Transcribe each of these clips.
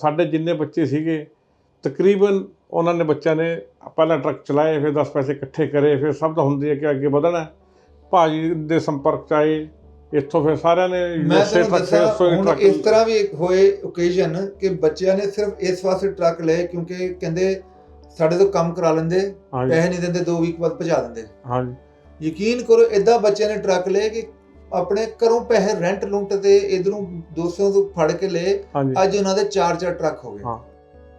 ਸਾਡੇ ਜਿੰਨੇ ਬੱਚੇ ਸੀਗੇ ਤਕਰੀਬਨ ਉਹਨਾਂ ਨੇ ਬੱਚਿਆਂ ਨੇ ਪਹਿਲਾਂ ਟਰੱਕ ਚਲਾਏ ਫਿਰ 10 ਪੈਸੇ ਇਕੱਠੇ ਕਰੇ ਫਿਰ ਸਭ ਦਾ ਹੁੰਦੀ ਹੈ ਕਿ ਅੱਗੇ ਵਧਣਾ ਹੈ। ਭਾਜੀ ਦੇ ਸੰਪਰਕ ਚ ਆਏ ਇੱਥੋਂ ਫਿਰ ਸਾਰਿਆਂ ਨੇ ਮੈਂ ਤੁਹਾਨੂੰ ਟਰੱਕ ਹੁਣ ਟਰੱਕ ਇਸ ਤਰ੍ਹਾਂ ਵੀ ਇੱਕ ਹੋਏ ਓਕੇਜ਼ਨ ਕਿ ਬੱਚਿਆਂ ਨੇ ਸਿਰਫ ਇਸ ਵਾਸਤੇ ਟਰੱਕ ਲਏ ਕਿਉਂਕਿ ਕਹਿੰਦੇ ਸਾਡੇ ਤੋਂ ਕੰਮ ਕਰਾ ਲੈਂਦੇ ਹਾਂਜੀ। ਪੈਸੇ ਨਹੀਂ ਦਿੰਦੇ 2 ਵੀਕ ਬਾਅਦ ਭਜਾ ਦਿੰਦੇ। ਹਾਂਜੀ। ਯਕੀਨ ਕਰੋ ਇਦਾਂ ਬੱਚਿਆਂ ਨੇ ਟਰੱਕ ਲਏ ਕਿ ਆਪਣੇ ਘਰੋਂ ਪੈਸੇ ਰੈਂਟ ਲੁੰਟ ਤੇ ਇਧਰੋਂ ਦੋਸਤਾਂ ਤੋਂ ਫੜ ਕੇ ਲਏ ਹਾਂਜੀ। ਅੱਜ ਉਹਨਾਂ ਦੇ ਚਾਰ ਚਾਰ ਟਰੱਕ ਹੋ ਗਏ। ਹਾਂ।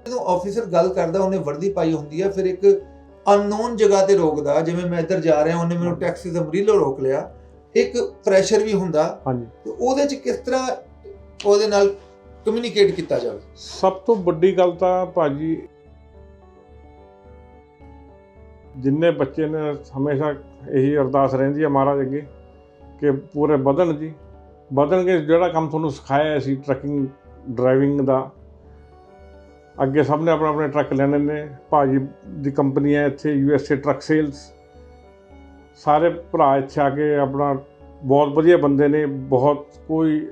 ਜਦੋਂ ਆਫੀਸਰ ਗੱਲ ਕਰਦਾ ਉਹਨੇ ਵਰਦੀ ਪਾਈ ਹੁੰਦੀ ਆ ਫਿਰ ਇੱਕ ਅਨਨੋਨ ਜਗ੍ਹਾ ਤੇ ਰੋਕਦਾ ਜਿਵੇਂ ਮੈਂ ਇੱਧਰ ਜਾ ਰਿਹਾ ਉਹਨੇ ਮੈਨੂੰ ਟੈਕਸੀ ਦਾ ਮਰੀਲੋ ਰੋਕ ਲਿਆ। ਇੱਕ ਪ੍ਰੈਸ਼ਰ ਵੀ ਹੁੰਦਾ। ਹਾਂਜੀ। ਤੇ ਉਹਦੇ ਚ ਕਿਸ ਤਰ੍ਹਾਂ ਉਹਦੇ ਨਾਲ ਕਮਿਊਨੀਕੇਟ ਕੀਤਾ ਜਾਵੇ? ਸਭ ਤੋਂ ਵੱਡੀ ਗੱਲ ਤਾਂ ਭਾਜੀ ਜਿੰਨੇ ਬੱਚੇ ਨੇ ਹਮੇਸ਼ਾ ਇਹੀ ਅਰਦਾਸ ਰਹਿੰਦੀ ਹੈ ਮਹਾਰਾਜ ਅੱਗੇ। ਕਿ ਪੂਰੇ ਵਧਣ ਜੀ। ਵਧਣਗੇ ਜਿਹੜਾ ਕੰਮ ਤੁਹਾਨੂੰ ਸਿਖਾਇਆ ਸੀ ਟਰੱਕਿੰਗ ਡਰਾਈਵਿੰਗ ਦਾ। ਅੱਗੇ ਸਭ ਨੇ ਆਪਣੇ ਆਪਣੇ ਟਰੱਕ ਲੈਣੇ ਨੇ। ਭਾਜੀ ਦੀ ਕੰਪਨੀ ਹੈ ਇੱਥੇ ਯੂਐਸਏ ਟਰੱਕ ਸੇਲਸ ਸਾਰੇ ਭਰਾ ਇੱਥੇ ਆ ਕੇ ਆਪਣਾ ਬਹੁਤ ਵਧੀਆ ਬੰਦੇ ਨੇ। ਬਹੁਤ ਕੋਈ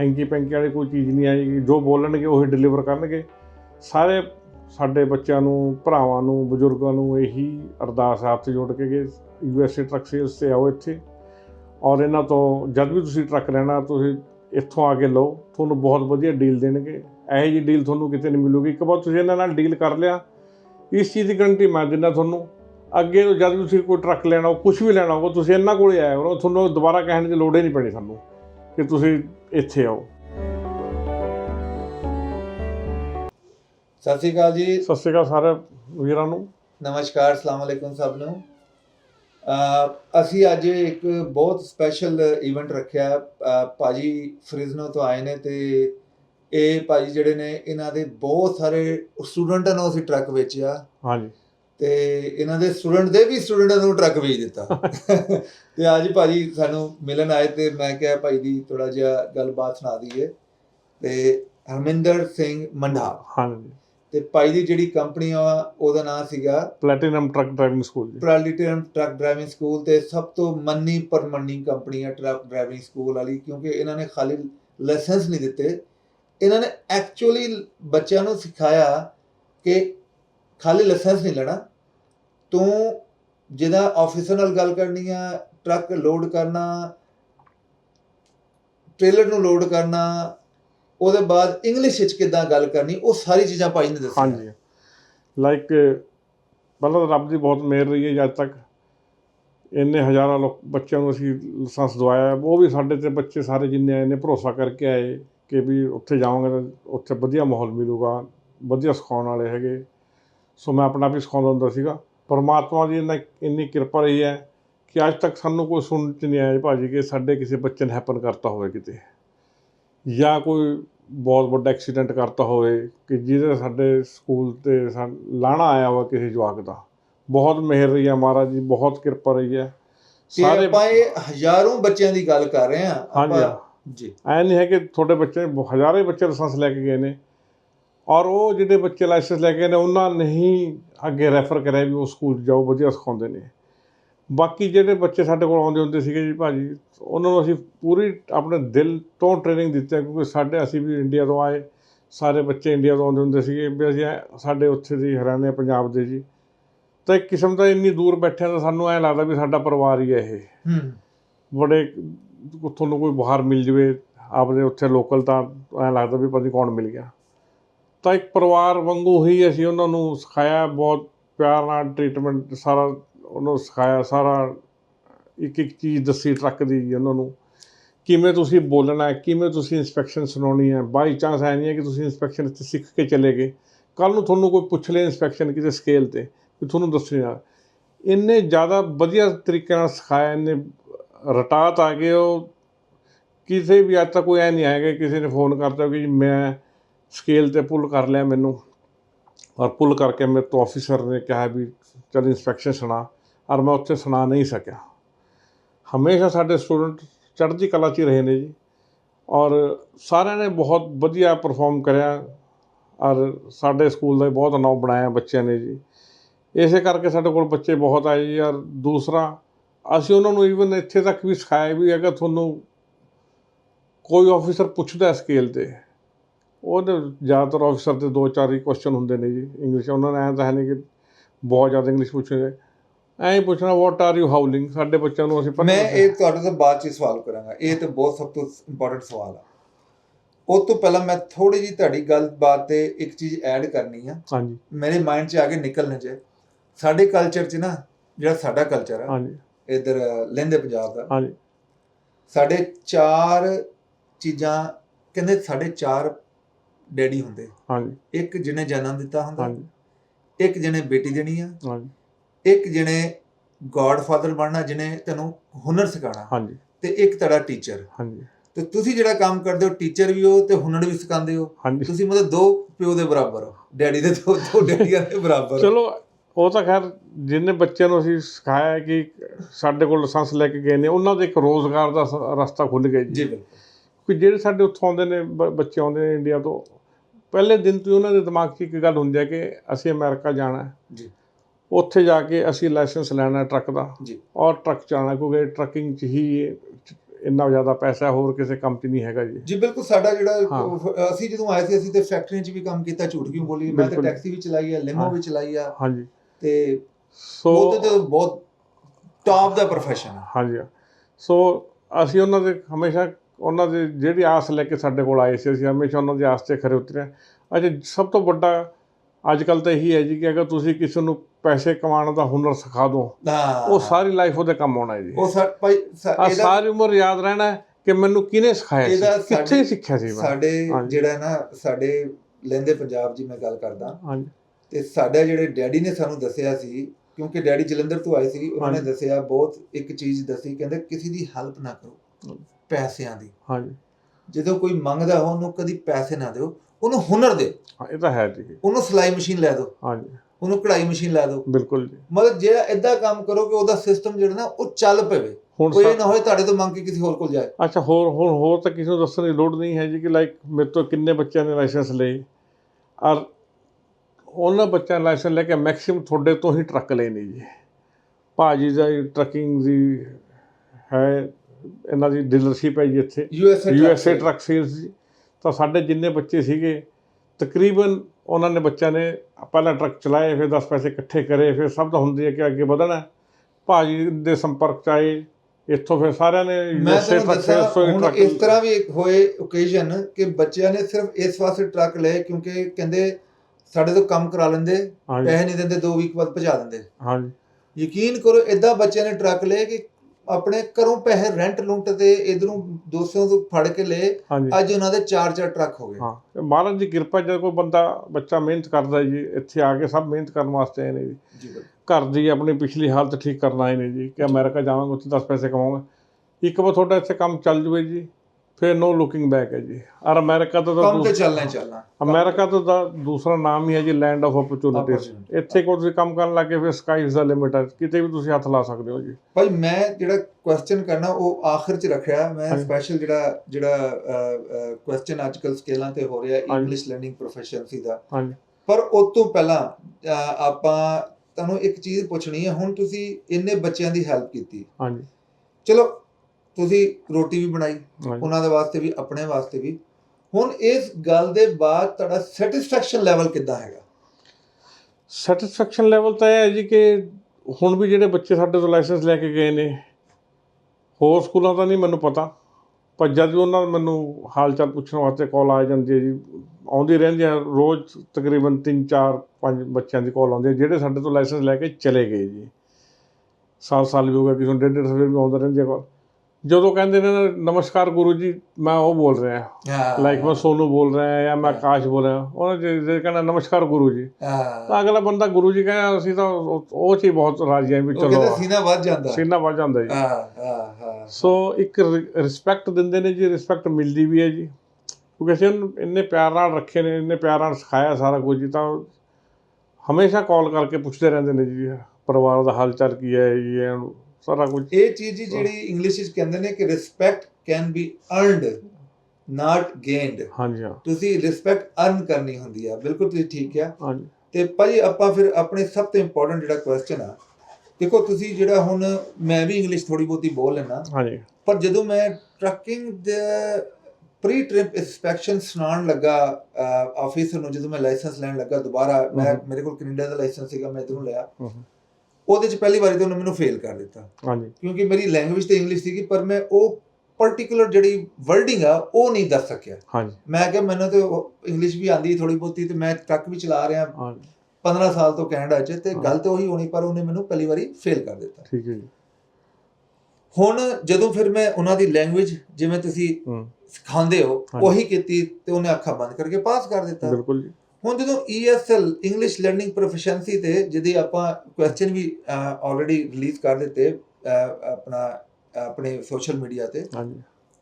ਹੈਂਕੀ ਪੈਂਕੀ ਵਾਲੀ ਕੋਈ ਚੀਜ਼ ਨਹੀਂ ਆਏਗੀ। ਜੋ ਬੋਲਣਗੇ ਉਹੀ ਡਿਲੀਵਰ ਕਰਨਗੇ। ਸਾਰੇ ਸਾਡੇ ਬੱਚਿਆਂ ਨੂੰ, ਭਰਾਵਾਂ ਨੂੰ, ਬਜ਼ੁਰਗਾਂ ਨੂੰ ਇਹੀ ਅਰਦਾਸ ਹੈ ਹੱਥ ਜੋੜ ਕੇ ਕਿ ਯੂਐਸਏ ਟਰੱਕ ਸੇਲਸ ਤੇ ਆਓ ਇੱਥੇ। ਔਰ ਇਹਨਾਂ ਤੋਂ ਜਦ ਵੀ ਤੁਸੀਂ ਟਰੱਕ ਲੈਣਾ ਤੁਸੀਂ ਇੱਥੋਂ ਆ ਕੇ ਲਓ। ਤੁਹਾਨੂੰ ਬਹੁਤ ਵਧੀਆ ਡੀਲ ਦੇਣਗੇ। ਇਹੋ ਜਿਹੀ ਡੀਲ ਤੁਹਾਨੂੰ ਕਿਤੇ ਨਹੀਂ ਮਿਲੂਗੀ। ਇੱਕ ਵਾਰ ਤੁਸੀਂ ਇਹਨਾਂ ਨਾਲ ਡੀਲ ਕਰ ਲਿਆ ਇਸ ਚੀਜ਼ ਦੀ ਗਰੰਟੀ ਮੈਂ ਦਿੰਦਾ ਤੁਹਾਨੂੰ। ਅੱਗੇ ਤੋਂ ਜਦ ਵੀ ਤੁਸੀਂ ਕੋਈ ਟਰੱਕ ਲੈਣਾ ਹੋ ਕੁਝ ਵੀ ਲੈਣਾ ਹੋਵੇ ਤੁਸੀਂ ਇਹਨਾਂ ਕੋਲੇ ਆਇਆ ਕਰੋ। ਤੁਹਾਨੂੰ ਦੁਬਾਰਾ ਕਹਿਣ ਦੀ ਲੋੜ ਹੀ ਨਹੀਂ ਪੈਣੀ ਸਾਨੂੰ ਕਿ ਤੁਸੀਂ ਇੱਥੇ ਆਓ। ਸਤਿ ਸ਼੍ਰੀ ਅਕਾਲ ਜੀ। ਸਤਿ ਸ਼੍ਰੀ ਅਕਾਲ ਸਾਰੇ ਵੀਰਾਂ ਨੂੰ। ਨਮਸਕਾਰ ਅਸਲਾਮ ਅਲੈਕੁਮ ਸਭ ਨੂੰ। ਅਸੀਂ ਅੱਜ ਇੱਕ ਬਹੁਤ ਸਪੈਸ਼ਲ ਇਵੈਂਟ ਰੱਖਿਆ। ਭਾਜੀ ਫ੍ਰਿਜ਼ਨੋ ਤੋਂ ਆਏ ਨੇ ਤੇ ਇਹ ਭਾਜੀ ਜਿਹੜੇ ਨੇ ਇਹਨਾਂ ਦੇ ਬਹੁਤ ਸਾਰੇ ਸਟੂਡੈਂਟਾਂ ਨੂੰ ਅਸੀਂ ਟਰੱਕ ਵੇਚਿਆ। ਹਾਂਜੀ। ਤੇ ਇਹਨਾਂ ਦੇ ਸਟੂਡੈਂਟ ਦੇ ਵੀ ਸਟੂਡੈਂਟਾਂ ਨੂੰ ਟਰੱਕ ਵੇਚ ਦਿੱਤਾ। ਤੇ ਅੱਜ ਭਾਜੀ ਸਾਨੂੰ ਮਿਲਣ ਆਏ ਤੇ ਮੈਂ ਕਿਹਾ ਭਾਈ ਦੀ ਥੋੜਾ ਜਿਹਾ ਗੱਲਬਾਤ ਸੁਣਾ ਦਈਏ। ਤੇ ਹਰਮਿੰਦਰ ਸਿੰਘ ਮੰਡਾ। ਹਾਂਜੀ। ਤੇ ਭਾਈ ਦੀ ਜਿਹੜੀ ਕੰਪਨੀ ਆ ਉਹਦਾ ਨਾਮ ਸੀਗਾ ਪਲੈਟੀਨਮ ਟਰੱਕ ਡਰਾਈਵਿੰਗ ਸਕੂਲ ਜੀ। ਪ੍ਰਾਲੀਟੀਅਮ ਟਰੱਕ ਡਰਾਈਵਿੰਗ ਸਕੂਲ ਤੇ ਸਭ ਤੋਂ ਮੰਨੀ ਪਰਮੰਨੀ ਕੰਪਨੀ ਹੈ ਟਰੱਕ ਡਰਾਈਵਿੰਗ ਸਕੂਲ ਵਾਲੀ ਕਿਉਂਕਿ ਇਹਨਾਂ ਨੇ ਖਾਲੀ ਲਾਇਸੈਂਸ ਨਹੀਂ ਦਿੱਤੇ। ਇਹਨਾਂ ਨੇ ਐਕਚੁਅਲੀ ਬੱਚਿਆਂ ਨੂੰ ਸਿਖਾਇਆ ਕਿ ਖਾਲੀ ਲਾਇਸੈਂਸ ਨਹੀਂ ਲੈਣਾ। ਤੂੰ ਜਿਹਦਾ ਆਫੀਸਰ ਨਾਲ ਗੱਲ ਕਰਨੀ ਆ ਟਰੱਕ ਲੋਡ ਕਰਨਾ ਟ੍ਰੇਲਰ ਨੂੰ ਲੋਡ ਕਰਨਾ ਉਹਦੇ ਬਾਅਦ ਇੰਗਲਿਸ਼ ਵਿੱਚ ਕਿੱਦਾਂ ਗੱਲ ਕਰਨੀ, ਉਹ ਸਾਰੀ ਚੀਜ਼ਾਂ ਭਾਈ ਨੇ ਦੱਸੀਆਂ। ਹਾਂਜੀ। ਲਾਈਕ ਪਹਿਲਾਂ ਤਾਂ ਰੱਬ ਦੀ ਬਹੁਤ ਮਿਹਰ ਰਹੀ ਹੈ ਜਦ ਤੱਕ ਇੰਨੇ ਹਜ਼ਾਰਾਂ ਲੋਕ, ਬੱਚਿਆਂ ਨੂੰ ਅਸੀਂ ਲਾਇਸੈਂਸ ਦਵਾਇਆ ਉਹ ਵੀ ਸਾਡੇ ਤੇ ਬੱਚੇ ਸਾਰੇ ਜਿੰਨੇ ਆਏ ਨੇ, ਭਰੋਸਾ ਕਰਕੇ ਆਏ ਕਿ ਵੀ ਉੱਥੇ ਜਾਵਾਂਗੇ ਤਾਂ ਉੱਥੇ ਵਧੀਆ ਮਾਹੌਲ ਮਿਲੂਗਾ, ਵਧੀਆ ਸਿਖਾਉਣ ਵਾਲੇ ਹੈਗੇ। ਸੋ ਮੈਂ ਆਪਣਾ ਵੀ ਸਿਖਾਉਂਦਾ ਹੁੰਦਾ ਸੀਗਾ। ਪਰਮਾਤਮਾ ਦੀ ਇੰਨਾ, ਇੰਨੀ ਕਿਰਪਾ ਰਹੀ ਹੈ ਕਿ ਅੱਜ ਤੱਕ ਸਾਨੂੰ ਕੋਈ ਸੁਣਨ ਚ ਨਹੀਂ ਆਇਆ ਭਾਜੀ ਕਿ ਸਾਡੇ ਕਿਸੇ ਬੱਚੇ ਨੇ ਹੈਪਨ ਕਰਤਾ ਹੋਵੇ ਕਿਤੇ। ਜਾਂ ਕੋਈ ਬਹੁਤ ਵੱਡਾ ਐਕਸੀਡੈਂਟ ਕਰਤਾ ਹੋਵੇ ਕਿ ਜਿਹਦੇ ਸਾਡੇ ਸਕੂਲ ਤੇ ਲਾਣਾ ਆਇਆ ਹੋਵੇ ਕਿਸੇ ਜਵਾਕ ਦਾ। ਬਹੁਤ ਮਿਹਰ ਰਹੀ ਹੈ ਮਹਾਰਾਜ ਜੀ ਬਹੁਤ ਕਿਰਪਾ ਰਹੀ ਹੈ ਕਿ ਆਪਾਂ ਇਹ ਹਜ਼ਾਰਾਂ ਬੱਚਿਆਂ ਦੀ ਗੱਲ ਕਰ ਰਹੇ ਹਾਂ ਹਾਂਜੀ। ਜੀ। ਐ ਨਹੀਂ ਹੈ ਕਿ ਤੁਹਾਡੇ ਬੱਚੇ ਹਜ਼ਾਰਾਂ ਹੀ ਬੱਚੇ ਲਾਇਸੈਂਸ ਲੈ ਕੇ ਗਏ ਨੇ। ਔਰ ਉਹ ਜਿਹੜੇ ਬੱਚੇ ਲਾਇਸੈਂਸ ਲੈ ਕੇ ਨੇ ਉਹਨਾਂ ਨੇ ਹੀ ਅੱਗੇ ਰੈਫਰ ਕਰਿਆ ਵੀ ਉਹ ਸਕੂਲ ਜਾਓ ਵਧੀਆ ਸਿਖਾਉਂਦੇ ਨੇ। ਬਾਕੀ ਜਿਹੜੇ ਬੱਚੇ ਸਾਡੇ ਕੋਲ ਆਉਂਦੇ ਹੁੰਦੇ ਸੀਗੇ ਜੀ ਭਾਜੀ ਉਹਨਾਂ ਨੂੰ ਅਸੀਂ ਪੂਰੀ ਆਪਣੇ ਦਿਲ ਤੋਂ ਟ੍ਰੇਨਿੰਗ ਦਿੱਤੀ ਹੈ ਕਿਉਂਕਿ ਸਾਡੇ ਅਸੀਂ ਵੀ ਇੰਡੀਆ ਤੋਂ ਆਏ ਸਾਰੇ ਬੱਚੇ ਇੰਡੀਆ ਤੋਂ ਆਉਂਦੇ ਹੁੰਦੇ ਸੀਗੇ ਵੀ ਅਸੀਂ ਐਂ- ਸਾਡੇ ਉੱਥੇ ਦੀ ਹਰਿਆਣੇ ਪੰਜਾਬ ਦੇ ਜੀ। ਤਾਂ ਇੱਕ ਕਿਸਮ ਦਾ ਇੰਨੀ ਦੂਰ ਬੈਠਿਆ ਤਾਂ ਸਾਨੂੰ ਐਂ ਲੱਗਦਾ ਵੀ ਸਾਡਾ ਪਰਿਵਾਰ ਹੀ ਹੈ ਇਹ। ਹੂੰ। ਬੜੇ ਤੁਹਾਨੂੰ ਕੋਈ ਬਾਹਰ ਮਿਲ ਜਵੇ ਆਪਦੇ ਉੱਥੇ ਲੋਕਲ ਤਾਂ ਐਂ ਲੱਗਦਾ ਵੀ ਪਤਾ ਨਹੀਂ ਕੌਣ ਮਿਲ ਗਿਆ। ਤਾਂ ਇੱਕ ਪਰਿਵਾਰ ਵਾਂਗੂ ਹੀ ਅਸੀਂ ਉਹਨਾਂ ਨੂੰ ਸਿਖਾਇਆ ਬਹੁਤ ਪਿਆਰ ਨਾਲ ਟ੍ਰੀਟਮੈਂਟ ਸਾਰਾ ਉਹਨੂੰ ਸਿਖਾਇਆ, ਸਾਰਾ ਇੱਕ ਇੱਕ ਚੀਜ਼ ਦੱਸੀ ਟਰੱਕ ਦੀ ਜੀ ਉਹਨਾਂ ਨੂੰ। ਕਿਵੇਂ ਤੁਸੀਂ ਬੋਲਣਾ ਹੈ, ਕਿਵੇਂ ਤੁਸੀਂ ਇਨਸਪੈਕਸ਼ਨ ਸੁਣਾਉਣੀ ਹੈ? ਬਾਈ ਚਾਂਸ ਐ ਨਹੀਂ ਹੈ ਕਿ ਤੁਸੀਂ ਇਨਸਪੈਕਸ਼ਨ ਇੱਥੇ ਸਿੱਖ ਕੇ ਚਲੇ ਗਏ। ਕੱਲ ਨੂੰ ਤੁਹਾਨੂੰ ਕੋਈ ਪੁੱਛ ਲੇ ਇਨਸਪੈਕਸ਼ਨ ਕਿਸੇ ਸਕੇਲ ਤੇ, ਵੀ ਤੁਹਾਨੂੰ ਦੱਸਣੀ ਆ ਇੰਨੇ ਜ਼ਿਆਦਾ ਵਧੀਆ ਤਰੀਕੇ ਨਾਲ ਸਿਖਾਇਆ, ਇੰਨੇ ਰਟਾਤ ਆ ਗਏ ਉਹ। ਕਿਸੇ ਵੀ ਅੱਜ ਤੱਕ ਕੋਈ ਐ ਨਹੀਂ ਆਏਗਾ ਕਿਸੇ ਨੇ ਫੋਨ ਕਰਤਾ ਕਿ ਜੀ ਮੈਂ ਸਕੇਲ ਤੇ ਪੁੱਲ ਕਰ ਲਿਆ ਮੈਨੂੰ। ਔਰ ਪੁੱਲ ਕਰਕੇ ਮੇਰੇ ਤੋਂ ਆਫੀਸਰ ਨੇ ਕਿਹਾ ਵੀ ਚਲ ਇਨਸਪੈਕਸ਼ਨ ਸੁਣਾ। ਔਰ ਮੈਂ ਉੱਥੇ ਸੁਣਾ ਨਹੀਂ ਸਕਿਆ। ਹਮੇਸ਼ਾ ਸਾਡੇ ਸਟੂਡੈਂਟ ਚੜ੍ਹਦੀ ਕਲਾ 'ਚ ਹੀ ਰਹੇ ਨੇ ਜੀ। ਔਰ ਸਾਰਿਆਂ ਨੇ ਬਹੁਤ ਵਧੀਆ ਪਰਫਾਰਮ ਕਰਿਆ। ਔਰ ਸਾਡੇ ਸਕੂਲ ਦਾ ਬਹੁਤ ਨਾਮ ਬਣਾਇਆ ਬੱਚਿਆਂ ਨੇ ਜੀ। ਇਸੇ ਕਰਕੇ ਸਾਡੇ ਕੋਲ ਬੱਚੇ ਬਹੁਤ ਆਏ ਜੀ। ਔਰ ਦੂਸਰਾ, ਅਸੀਂ ਉਹਨਾਂ ਨੂੰ ਈਵਨ ਇੱਥੇ ਤੱਕ ਵੀ ਸਿਖਾਇਆ ਵੀ ਅਗਰ ਤੁਹਾਨੂੰ ਕੋਈ ਆਫੀਸਰ ਪੁੱਛਦਾ ਸਕੇਲ ਤੇ ਉਹਦੇ ਜ਼ਿਆਦਾਤਰ ਆਫਿਸਰ ਦੇ ਦੋ ਚਾਰ ਹੀ ਕੁਐਸਚਨ ਹੁੰਦੇ ਨੇ ਜੀ। ਇੰਗਲਿਸ਼ ਉਹਨਾਂ ਨੇ ਐਂ ਤਾਂ ਹੈ ਨਹੀਂ ਕਿ ਬਹੁਤ ਜ਼ਿਆਦਾ ਇੰਗਲਿਸ਼ ਪੁੱਛੇ ਐਂ ਪੁੱਛਣਾ ਵਾਟ ਆਰ ਯੂ ਹਾਊਲਿੰਗ ਸਾਡੇ ਬੱਚਿਆਂ ਨੂੰ ਅਸੀਂ ਮੈਂ ਇਹ ਤੁਹਾਡੇ ਤੋਂ ਬਾਅਦ ਚ ਸਵਾਲ ਕਰਾਂਗਾ। ਇਹ ਤੇ ਬਹੁਤ ਸਭ ਤੋਂ ਇੰਪੋਰਟੈਂਟ ਸਵਾਲ ਆ। ਉਹ ਤੋਂ ਪਹਿਲਾਂ ਮੈਂ ਥੋੜੀ ਜੀ ਤੁਹਾਡੀ ਗੱਲਬਾਤ ਤੇ ਇੱਕ ਚੀਜ਼ ਐਡ ਕਰਨੀ ਆ। ਹਾਂਜੀ। ਮੇਰੇ ਮਾਈਂਡ 'ਚ ਆ ਕੇ ਨਿਕਲਣ 'ਚ ਸਾਡੇ ਕਲਚਰ 'ਚ ਨਾ ਜਿਹੜਾ ਸਾਡਾ ਕਲਚਰ ਆ ਹਾਂਜੀ। ਇਧਰ ਲਹਿੰਦੇ ਪੰਜਾਬ ਦਾ। ਹਾਂਜੀ। ਸਾਡੇ ਚਾਰ ਚੀਜ਼ਾਂ ਕਹਿੰਦੇ ਸਾਡੇ ਚਾਰ ਡੈਡੀ ਹੁੰਦੇ। ਹਾਂਜੀ। ਇੱਕ ਜਿਹਨੇ ਜਨਮ ਦਿੱਤਾ ਹੁੰਦਾ। ਹਾਂਜੀ। ਇੱਕ ਜਿਹਨੇ ਬੇਟੀ ਦੇਣੀ ਆ। ਹਾਂਜੀ। ਇੱਕ ਜਿਹਨੇ ਗॉडਫਾਦਰ ਬਣਨਾ ਜਿਹਨੇ ਤੈਨੂੰ ਹੁਨਰ ਸਿਖਾਉਣਾ ਹਾਂਜੀ। ਤੇ ਇੱਕ ਤੁਹਾਡਾ ਟੀਚਰ ਹਾਂਜੀ। ਤੇ ਤੁਸੀਂ ਜਿਹੜਾ ਕੰਮ ਕਰਦੇ ਹੋ ਟੀਚਰ ਵੀ ਹੋ ਤੇ ਹੁਨਰ ਵੀ ਸਿਖਾਉਂਦੇ ਹੋ। ਤੁਸੀਂ ਮਤਲਬ ਦੋ ਪਿਓ ਦੇ ਬਰਾਬਰ ਹੋ। ਡੈਡੀ ਦੇ ਦੋ ਦੋ ਡੈਡੀਆਂ ਦੇ ਬਰਾਬਰ। ਚਲੋ ਉਹ ਤਾਂ ਖੈਰ ਜਿੰਨੇ ਬੱਚਿਆਂ ਨੂੰ ਅਸੀਂ ਸਿਖਾਇਆ ਹੈ ਕਿ ਸਾਡੇ ਕੋਲ ਲਾਇਸੈਂਸ ਲੈ ਕੇ ਗਏ ਨੇ ਉਹਨਾਂ ਦੇ ਇੱਕ ਰੋਜ਼ਗਾਰ ਦਾ ਰਸਤਾ ਖੁੱਲ ਗਿਆ ਜੀ। ਕਿ ਜਿਹੜੇ ਸਾਡੇ ਉੱਥੋਂ ਆਉਂਦੇ ਨੇ ਬੱਚੇ ਆਉਂਦੇ ਨੇ ਇੰਡੀਆ ਤੋਂ ਪਹਿਲੇ ਦਿਨ ਤੋਂ ਉਹਨਾਂ ਦੇ ਦਿਮਾਗ 'ਚ ਇੱਕ ਗੱਲ ਹੁੰਦੀ ਹੈ ਕਿ ਅਸੀਂ ਅਮਰੀਕਾ ਜਾਣਾ ਹੈ। ਜੀ। ਉੱਥੇ ਜਾ ਕੇ ਅਸੀਂ ਲਾਇਸੈਂਸ ਲੈਣਾ ਹੈ ਟਰੱਕ ਦਾ ਜੀ। ਔਰ ਟਰੱਕ ਚਲਾਉਣਾ ਕਿਉਂਕਿ ਟਰੱਕਿੰਗ 'ਚ ਹੀ ਇੰਨਾ ਜ਼ਿਆਦਾ ਪੈਸਾ ਹੈ, ਹੋਰ ਕਿਸੇ ਕੰਮ 'ਚ ਨਹੀਂ ਹੈਗਾ ਜੀ। ਜੀ ਬਿਲਕੁਲ ਸਾਡਾ ਜਿਹੜਾ ਹਾਂ। ਅਸੀਂ ਜਦੋਂ ਆਏ ਸੀ ਅਸੀਂ ਤੇ ਫੈਕਟਰੀਆਂ 'ਚ ਵੀ ਕੰਮ ਕੀਤਾ ਝੂਠ ਕਿਉਂ ਬੋਲੀ ਮੈਂ ਤਾਂ। ਟੈਕਸੀ ਵੀ ਚਲਾਈ ਆ ਲਿਮੋ ਹਾਂ। ਵੀ ਚਲਾਈ ਆ। ਹਾਂਜੀ। ਤੇ ਸੋ ਉਹ ਤੇ ਬਹੁਤ ਟਾਪ ਦਾ profession ਆ। ਹਾਂਜੀ। ਸੋ ਅਸੀਂ ਉਹਨਾਂ ਦੇ ਹਮੇਸ਼ਾ ਉਹਨਾਂ ਦੇ ਜਿਹੜੀ ਆਸ ਲੈ ਕੇ ਸਾਡੇ ਕੋਲ ਆਏ ਸੀ ਅਸੀਂ ਹਮੇਸ਼ਾ ਉਹਨਾਂ ਦੀ ਆਸ ਤੇ ਖਰੇ ਉਤਰੇ ਅਜੇ ਸਭ ਤੋਂ ਵੱਡਾ ਅੱਜ ਕੱਲ ਤਾਂ ਇਹੀ ਹੈ ਜੀ ਕਿ ਅਗਰ ਤੁਸੀਂ ਕਿਸੇ ਨੂੰ ਪੈਸੇ ਕਮਾਉਣ ਦਾ ਹੁਨਰ ਸਿਖਾ ਦਿਓ ਉਹ ਸਾਰੀ ਲਾਈਫ ਉਹਦੇ ਕੰਮ ਆਉਣਾ ਹੈ ਜੀ। ਉਹ ਸਾ ਭਾਈ ਸਾਰੀ ਉਮਰ ਯਾਦ ਰਹਿਣਾ ਕਿ ਮੈਨੂੰ ਕਿਹਨੇ ਸਿਖਾਇਆ ਸੀ ਕਿੱਥੇ ਸਿੱਖਿਆ ਸੀ ਮੈਂ? ਸਾਡੇ। ਜਿਹੜਾ ਨਾ ਸਾਡੇ ਲਹਿੰਦੇ ਪੰਜਾਬ ਜੀ ਮੈਂ ਗੱਲ ਕਰਦਾ। ਹਾਂਜੀ। ਤੇ ਸਾਡਾ ਜਿਹੜੇ ਡੈਡੀ ਨੇ ਸਾਨੂੰ ਦੱਸਿਆ ਸੀ ਕਿਉਂਕਿ ਡੈਡੀ ਜਲੰਧਰ ਤੋਂ ਆਏ ਸੀ ਉਹਨਾਂ ਨੇ। ਦੱਸਿਆ ਬਹੁਤ ਇੱਕ ਚੀਜ਼ ਦੱਸੀ ਕਹਿੰਦੇ ਕਿਸੇ ਦੀ ਹੈਲਪ ਨਾ ਕਰੋ। ਪੈਸਿਆਂ ਦੀ। ਹਾਂਜੀ। ਜਦੋਂ ਕੋਈ ਮੰਗਦਾ ਹੋ ਉਹਨੂੰ ਕਦੀ ਪੈਸੇ ਨਾ ਦਿਓ। ਉਹਨੂੰ ਹੁਨਰ ਦਿਓ। ਹਾਂ, ਇਹ ਤਾਂ ਹੈ ਜੀ। ਉਹਨੂੰ ਸਿਲਾਈ ਮਸ਼ੀਨ ਲੈ ਦਿਓ। ਹਾਂਜੀ ਉਹਨੂੰ ਕਢਾਈ ਮਸ਼ੀਨ ਲੈ ਦਿਓ। ਬਿਲਕੁਲ ਜੀ। ਮਤਲਬ ਜੇ ਇਦਾਂ ਕੰਮ ਕਰੋ ਕਿ ਉਹਦਾ ਸਿਸਟਮ ਜਿਹੜਾ ਨਾ ਉਹ ਚੱਲ ਪਵੇ। ਕੋਈ ਨਾ ਹੋਏ ਤੁਹਾਡੇ ਤੋਂ ਮੰਗ ਕੇ ਕਿਸੇ ਹੋਰ ਕੋਲ ਜਾਏ। ਅੱਛਾ ਹੋਰ ਹੋਰ ਹੋਰ ਤਾਂ ਕਿਸੇ ਨੂੰ ਦੱਸਣ ਦੀ ਲੋੜ ਨਹੀਂ ਹੈ ਜੀ ਕਿ ਲਾਈਕ ਮੇਰੇ ਤੋਂ ਕਿੰਨੇ ਬੱਚਿਆਂ ਨੇ ਲਾਇਸੈਂਸ ਲਏ। ਔਰ ਉਹਨਾਂ ਬੱਚਿਆਂ ਨੇ ਲਾਇਸੈਂਸ ਲੈ ਕੇ ਮੈਕਸਿਮਮ ਤੁਹਾਡੇ ਤੋਂ ਹੀ ਟਰੱਕ ਲਏ ਨੇ ਜੀ। ਭਾਜੀ ਦਾ ਟਰੱਕਿੰਗ ਦੀ ਹੈ ਇਹਨਾਂ ਦੀ ਡੀਲਰਸ਼ਿਪ ਹੈ ਜੀ ਇੱਥੇ। ਯੂਐਸਏ ਟਰੱਕ ਸੇਲਸ ਜੀ ਤਾਂ ਸਾਡੇ ਜਿੰਨੇ ਬੱਚੇ ਸੀਗੇ ਤਕਰੀਬਨ ਉਹਨਾਂ ਨੇ ਬੱਚਿਆਂ ਨੇ ਪਹਿਲਾਂ ਟਰੱਕ ਚਲਾਏ ਫਿਰ 10 ਪੈਸੇ ਇਕੱਠੇ ਕਰੇ ਫਿਰ ਸਭ ਦਾ ਹੁੰਦੀ ਹੈ ਕਿ ਅੱਗੇ ਵਧਣਾ। ਭਾਜੀ ਦੇ ਸੰਪਰਕ ਚ ਆਏ ਇੱਥੋਂ ਫਿਰ ਸਾਰਿਆਂ ਨੇ ਮੈਂ ਤੁਹਾਨੂੰ ਹੁਣ ਇਸ ਤਰ੍ਹਾਂ ਵੀ ਹੋਏ ਓਕੇਜ਼ਨ ਕਿ ਬੱਚਿਆਂ ਨੇ ਸਿਰਫ ਇਸ ਵਾਸਤੇ ਟਰੱਕ ਲਏ ਕਿਉਂਕਿ ਕਹਿੰਦੇ ਸਾਡੇ ਤੋਂ ਕੰਮ ਕਰਾ ਲੈਂਦੇ ਪੈਸੇ ਨਹੀਂ ਦਿੰਦੇ 2 ਵੀਕ ਬਾਅਦ ਭਜਾ ਦਿੰਦੇ। ਹਾਂਜੀ। ਯਕੀਨ ਕਰੋ ਇਦਾਂ ਬੱਚਿਆਂ ਨੇ ਟਰੱਕ ਲਏ ਕਿ ਆਪਣੇ ਘਰੋਂ ਪੈਸੇ ਰੈਂਟ ਲੁੰਟ ਤੇ ਇਧਰੋਂ ਦੋਸਤਾਂ ਤੋਂ ਫੜ ਕੇ ਲਏ ਹਾਂਜੀ। ਅੱਜ ਉਹਨਾਂ ਦੇ ਚਾਰ ਚਾਰ ਟਰੱਕ ਹੋ ਗਏ। ਹਾਂ ਮਹਾਰਾਜ ਦੀ ਕਿਰਪਾ ਜਦ ਕੋਈ ਬੰਦਾ ਬੱਚਾ ਮਿਹਨਤ ਕਰਦਾ ਜੀ ਇੱਥੇ ਆ ਕੇ ਸਭ ਮਿਹਨਤ ਕਰਨ ਵਾਸਤੇ ਆਏ ਨੇ ਜੀ। ਜੀ। ਘਰ ਦੀ ਆਪਣੀ ਪਿਛਲੀ ਹਾਲਤ ਠੀਕ ਕਰਨ ਆਏ ਨੇ ਜੀ ਕਿ ਅਮਰੀਕਾ ਜਾਵਾਂਗੇ ਉੱਥੇ 10 ਪੈਸੇ ਕਮਾਵਾਂਗੇ। ਇੱਕ ਵਾਰ ਤੁਹਾਡਾ ਇੱਥੇ ਕੰਮ ਚੱਲ ਜਵੇ ਜੀ। ਫਿਰ ਨੋ ਲੁਕਿੰਗ ਬੈਕ ਹੈ ਜੀ। ਔਰ ਅਮਰੀਕਾ ਤੋਂ ਤਾਂ ਕੰਮ ਤੇ ਚੱਲਣਾ ਹੀ ਚੱਲਣਾ। ਅਮਰੀਕਾ ਤੋਂ ਦੂਸਰਾ ਨਾਮ ਹੀ ਹੈ ਜੀ ਲੈਂਡ ਆਫ ਓਪਰਚੁਨਿਟੀਜ਼। ਇੱਥੇ ਕੋਈ ਤੁਸੀਂ ਕੰਮ ਕਰਨ ਲੱਗੇ ਫਿਰ ਸਕਾਈ ਇਜ਼ ਦਾ ਲਿਮਿਟ ਹੈ। ਕਿਤੇ ਵੀ ਤੁਸੀਂ ਹੱਥ ਲਾ ਸਕਦੇ ਹੋ ਜੀ। ਭਾਈ ਮੈਂ ਜਿਹੜਾ ਕੁਐਸਚਨ ਕਰਨਾ ਉਹ ਆਖਰ ਚ ਰੱਖਿਆ। ਮੈਂ। ਸਪੈਸ਼ਲ ਜਿਹੜਾ ਜਿਹੜਾ ਕੁਐਸਚਨ ਅੱਜਕੱਲ ਸਕੇਲਾਂ ਤੇ ਹੋ ਰਿਹਾ। ਇੰਗਲਿਸ਼ ਲਰਨਿੰਗ ਪ੍ਰੋਫੈਸ਼ਨਸੀ ਦਾ। ਹਾਂਜੀ। ਪਰ ਉਸ ਤੋਂ ਪਹਿਲਾਂ ਆਪਾਂ ਤੁਹਾਨੂੰ ਇੱਕ ਚੀਜ਼ ਪੁੱਛਣੀ ਹੈ। ਹੁਣ ਤੁਸੀਂ ਇੰਨੇ ਬੱਚਿਆਂ ਦੀ ਹੈਲਪ ਕੀਤੀ। ਹਾਂਜੀ। ਚਲੋ ਤੁਸੀਂ ਰੋਟੀ ਵੀ ਬਣਾਈ ਉਹਨਾਂ ਦੇ ਵਾਸਤੇ ਵੀ ਆਪਣੇ ਵਾਸਤੇ ਵੀ। ਹੁਣ ਇਸ ਗੱਲ ਦੇ ਬਾਅਦ ਤੁਹਾਡਾ ਸੈਟੀਸਫੈਕਸ਼ਨ ਲੈਵਲ ਕਿੱਦਾਂ ਹੈਗਾ? ਸੈਟੀਸਫੈਕਸ਼ਨ ਲੈਵਲ ਤਾਂ ਇਹ ਹੈ ਜੀ ਕਿ ਹੁਣ ਵੀ ਜਿਹੜੇ ਬੱਚੇ ਸਾਡੇ ਤੋਂ ਲਾਇਸੈਂਸ ਲੈ ਕੇ ਗਏ ਨੇ ਹੋਰ ਸਕੂਲਾਂ ਦਾ ਨਹੀਂ ਮੈਨੂੰ ਪਤਾ। ਪਰ ਜਦ ਵੀ ਉਹਨਾਂ ਨੂੰ ਮੈਨੂੰ ਹਾਲ ਚਾਲ ਪੁੱਛਣ ਵਾਸਤੇ ਕਾਲ ਆ ਜਾਂਦੀ ਹੈ ਜੀ ਆਉਂਦੀ ਰਹਿੰਦੀ ਹੈ ਰੋਜ਼ ਤਕਰੀਬਨ 3 4 5 ਬੱਚਿਆਂ ਦੀ ਕਾਲ ਆਉਂਦੀ ਹੈ ਜਿਹੜੇ ਸਾਡੇ ਤੋਂ ਲਾਇਸੈਂਸ ਲੈ ਕੇ ਚਲੇ ਗਏ ਜੀ। ਸਾਲ ਸਾਲ ਵੀ ਹੋ ਗਿਆ ਕਿਸੇ ਨੂੰ ਡੇਢ ਡੇਢ ਸਾਲ ਵੀ ਆਉਂਦਾ ਰਹਿੰਦੀ ਹੈ ਕਾਲ ਜਦੋਂ ਕਹਿੰਦੇ ਨੇ ਨਮਸਕਾਰ ਗੁਰੂ ਜੀ ਮੈਂ ਉਹ ਬੋਲ ਰਿਹਾ। ਹਾਂ। ਲਾਈਕ ਮੈਂ ਸੋਨੂ ਬੋਲ ਰਿਹਾ ਜਾਂ ਮੈਂ ਆਕਾਸ਼ ਬੋਲ ਰਿਹਾ। ਉਹਨਾਂ ਜੇ ਜੇ ਕਹਿੰਦਾ ਨਮਸਕਾਰ ਗੁਰੂ ਜੀ। ਤਾਂ ਅਗਲਾ ਬੰਦਾ ਗੁਰੂ ਜੀ ਕਹਿੰਦਾ ਅਸੀਂ ਤਾਂ ਉਹ ਚ ਬਹੁਤ ਰਾਜੀ ਹਾਂ ਵੀ ਚਲੋ ਕਹਿੰਦਾ ਸੀਨਾ ਵੱਧ ਜਾਂਦਾ। ਸੀਨਾ ਵੱਜ ਜਾਂਦਾ ਜੀ। ਹਾਂ ਸੋ ਇੱਕ ਰਿਸਪੈਕਟ ਦਿੰਦੇ ਨੇ ਜੀ ਰਿਸਪੈਕਟ ਮਿਲਦੀ ਵੀ ਹੈ ਜੀ। ਕਿਉਂਕਿ ਅਸੀਂ ਇੰਨੇ ਪਿਆਰ ਨਾਲ ਰੱਖੇ ਨੇ ਇੰਨੇ ਪਿਆਰ ਨਾਲ ਸਿਖਾਇਆ ਸਾਰਾ ਕੁਝ ਜੀ ਤਾਂ ਹਮੇਸ਼ਾ ਕਾਲ ਕਰਕੇ ਪੁੱਛਦੇ ਰਹਿੰਦੇ ਨੇ ਜੀ ਪਰਿਵਾਰ ਦਾ ਹਾਲ ਚਾਲ ਕੀ ਹੈ ਜੀ ਸਾਰਾ ਕੁਝ। ਇਹ ਚੀਜ਼ ਜੀ ਜਿਹੜੀ ਇੰਗਲਿਸ਼ ਵਿੱਚ ਕਹਿੰਦੇ ਨੇ ਕਿ respect can be earned not gained ਹਾਂਜੀ ਹਾਂ। ਤੁਸੀਂ ਰਿਸਪੈਕਟ ਅਰਨ ਕਰਨੀ ਹੁੰਦੀ ਆ ਬਿਲਕੁਲ ਤੁਸੀਂ ਠੀਕ ਆ। ਹਾਂਜੀ। ਤੇ ਭਾਜੀ ਆਪਾਂ ਫਿਰ ਆਪਣੇ ਸਭ ਤੋਂ ਇੰਪੋਰਟੈਂਟ ਜਿਹੜਾ ਕੁਐਸਚਨ ਆ ਦੇਖੋ ਤੁਸੀਂ ਜਿਹੜਾ ਹੁਣ ਮੈਂ ਵੀ ਇੰਗਲਿਸ਼ ਥੋੜੀ ਬਹੁਤੀ ਬੋਲ ਲੈਣਾ ਹਾਂਜੀ। ਪਰ ਜਦੋਂ ਮੈਂ ਟਰੱਕਿੰਗ ਦੇ ਪ੍ਰੀ ਟ੍ਰਿਪ ਇਨਸਪੈਕਸ਼ਨ ਸੁਣਾਉਣ ਲੱਗਾ ਆਫੀਸਰ ਨੂੰ ਜਦੋਂ ਮੈਂ ਲਾਇਸੈਂਸ ਲੈਣ ਲੱਗਾ ਦੁਬਾਰਾ ਮੈਂ। ਮੇਰੇ ਕੋਲ ਕੈਨੇਡਾ ਦਾ ਲਾਇਸੈਂਸ ਸੀਗਾ ਮੈਂ ਇਧਰੋਂ ਲਿਆ। ਹੂੰ। ਉਹਦੇ ਚ ਪਹਿਲੀ ਵਾਰੀ ਤਾਂ ਉਹਨੇ ਮੈਨੂੰ ਫੇਲ ਕਰ ਦਿੱਤਾ। ਹਾਂਜੀ। ਕਿਉਂਕਿ ਮੇਰੀ ਲੈਂਗੁਏਜ ਤੇ ਇੰਗਲਿਸ਼ ਸੀਗੀ ਪਰ ਮੈਂ ਉਹ ਪਾਰਟਿਕੂਲਰ ਜਿਹੜੀ ਵਰਡਿੰਗ ਆ ਉਹ ਨਹੀਂ ਦੱਸ ਸਕਿਆ। ਹਾਂਜੀ। ਮੈਂ ਕਿਹਾ ਮੈਨੂੰ ਤੇ ਇੰਗਲਿਸ਼ ਵੀ ਆਂਦੀ ਥੋੜੀ ਬਹੁਤੀ ਤੇ ਮੈਂ ਟਰੱਕ ਵੀ ਚਲਾ ਰਿਹਾ ਹਾਂਜੀ। 15 ਸਾਲ ਤੋਂ ਕੈਨੇਡਾ 'ਚ ਤੇ। ਗੱਲ ਤੇ ਉਹੀ ਹੋਣੀ ਪਰ ਉਹਨੇ ਮੈਨੂੰ ਪਹਿਲੀ ਵਾਰੀ ਫੇਲ ਕਰ ਦਿੱਤਾ। ਠੀਕ ਹੈ ਜੀ। ਹੁਣ ਜਦੋਂ ਫਿਰ ਮੈਂ ਉਹਨਾਂ ਦੀ ਲੈਂਗੁਏਜ ਜਿਵੇਂ ਤੁਸੀਂ ਸਿਖਾਉਂਦੇ ਹੋ। ਉਹੀ ਕੀਤੀ ਤੇ ਉਹਨੇ ਅੱਖਾਂ ਬੰਦ ਕਰਕੇ ਪਾਸ ਕਰ ਦਿੱਤਾ। ਬਿਲਕੁਲ ਜੀ। ਹੁਣ ਜਦੋਂ ESL ਇੰਗਲਿਸ਼ ਲਰਨਿੰਗ ਪ੍ਰੋਫੀਸ਼ੀਐਂਸੀ ਤੇ ਜਿਹਦੀ ਆਪਾਂ ਕੁਐਸਚਨ ਵੀ ਆਲਰੇਡੀ ਰਿਲੀਜ਼ ਕਰ ਦਿੱਤੇ ਆਪਣਾ ਆਪਣੇ ਸੋਸ਼ਲ ਮੀਡੀਆ ਤੇ ਹਾਂਜੀ।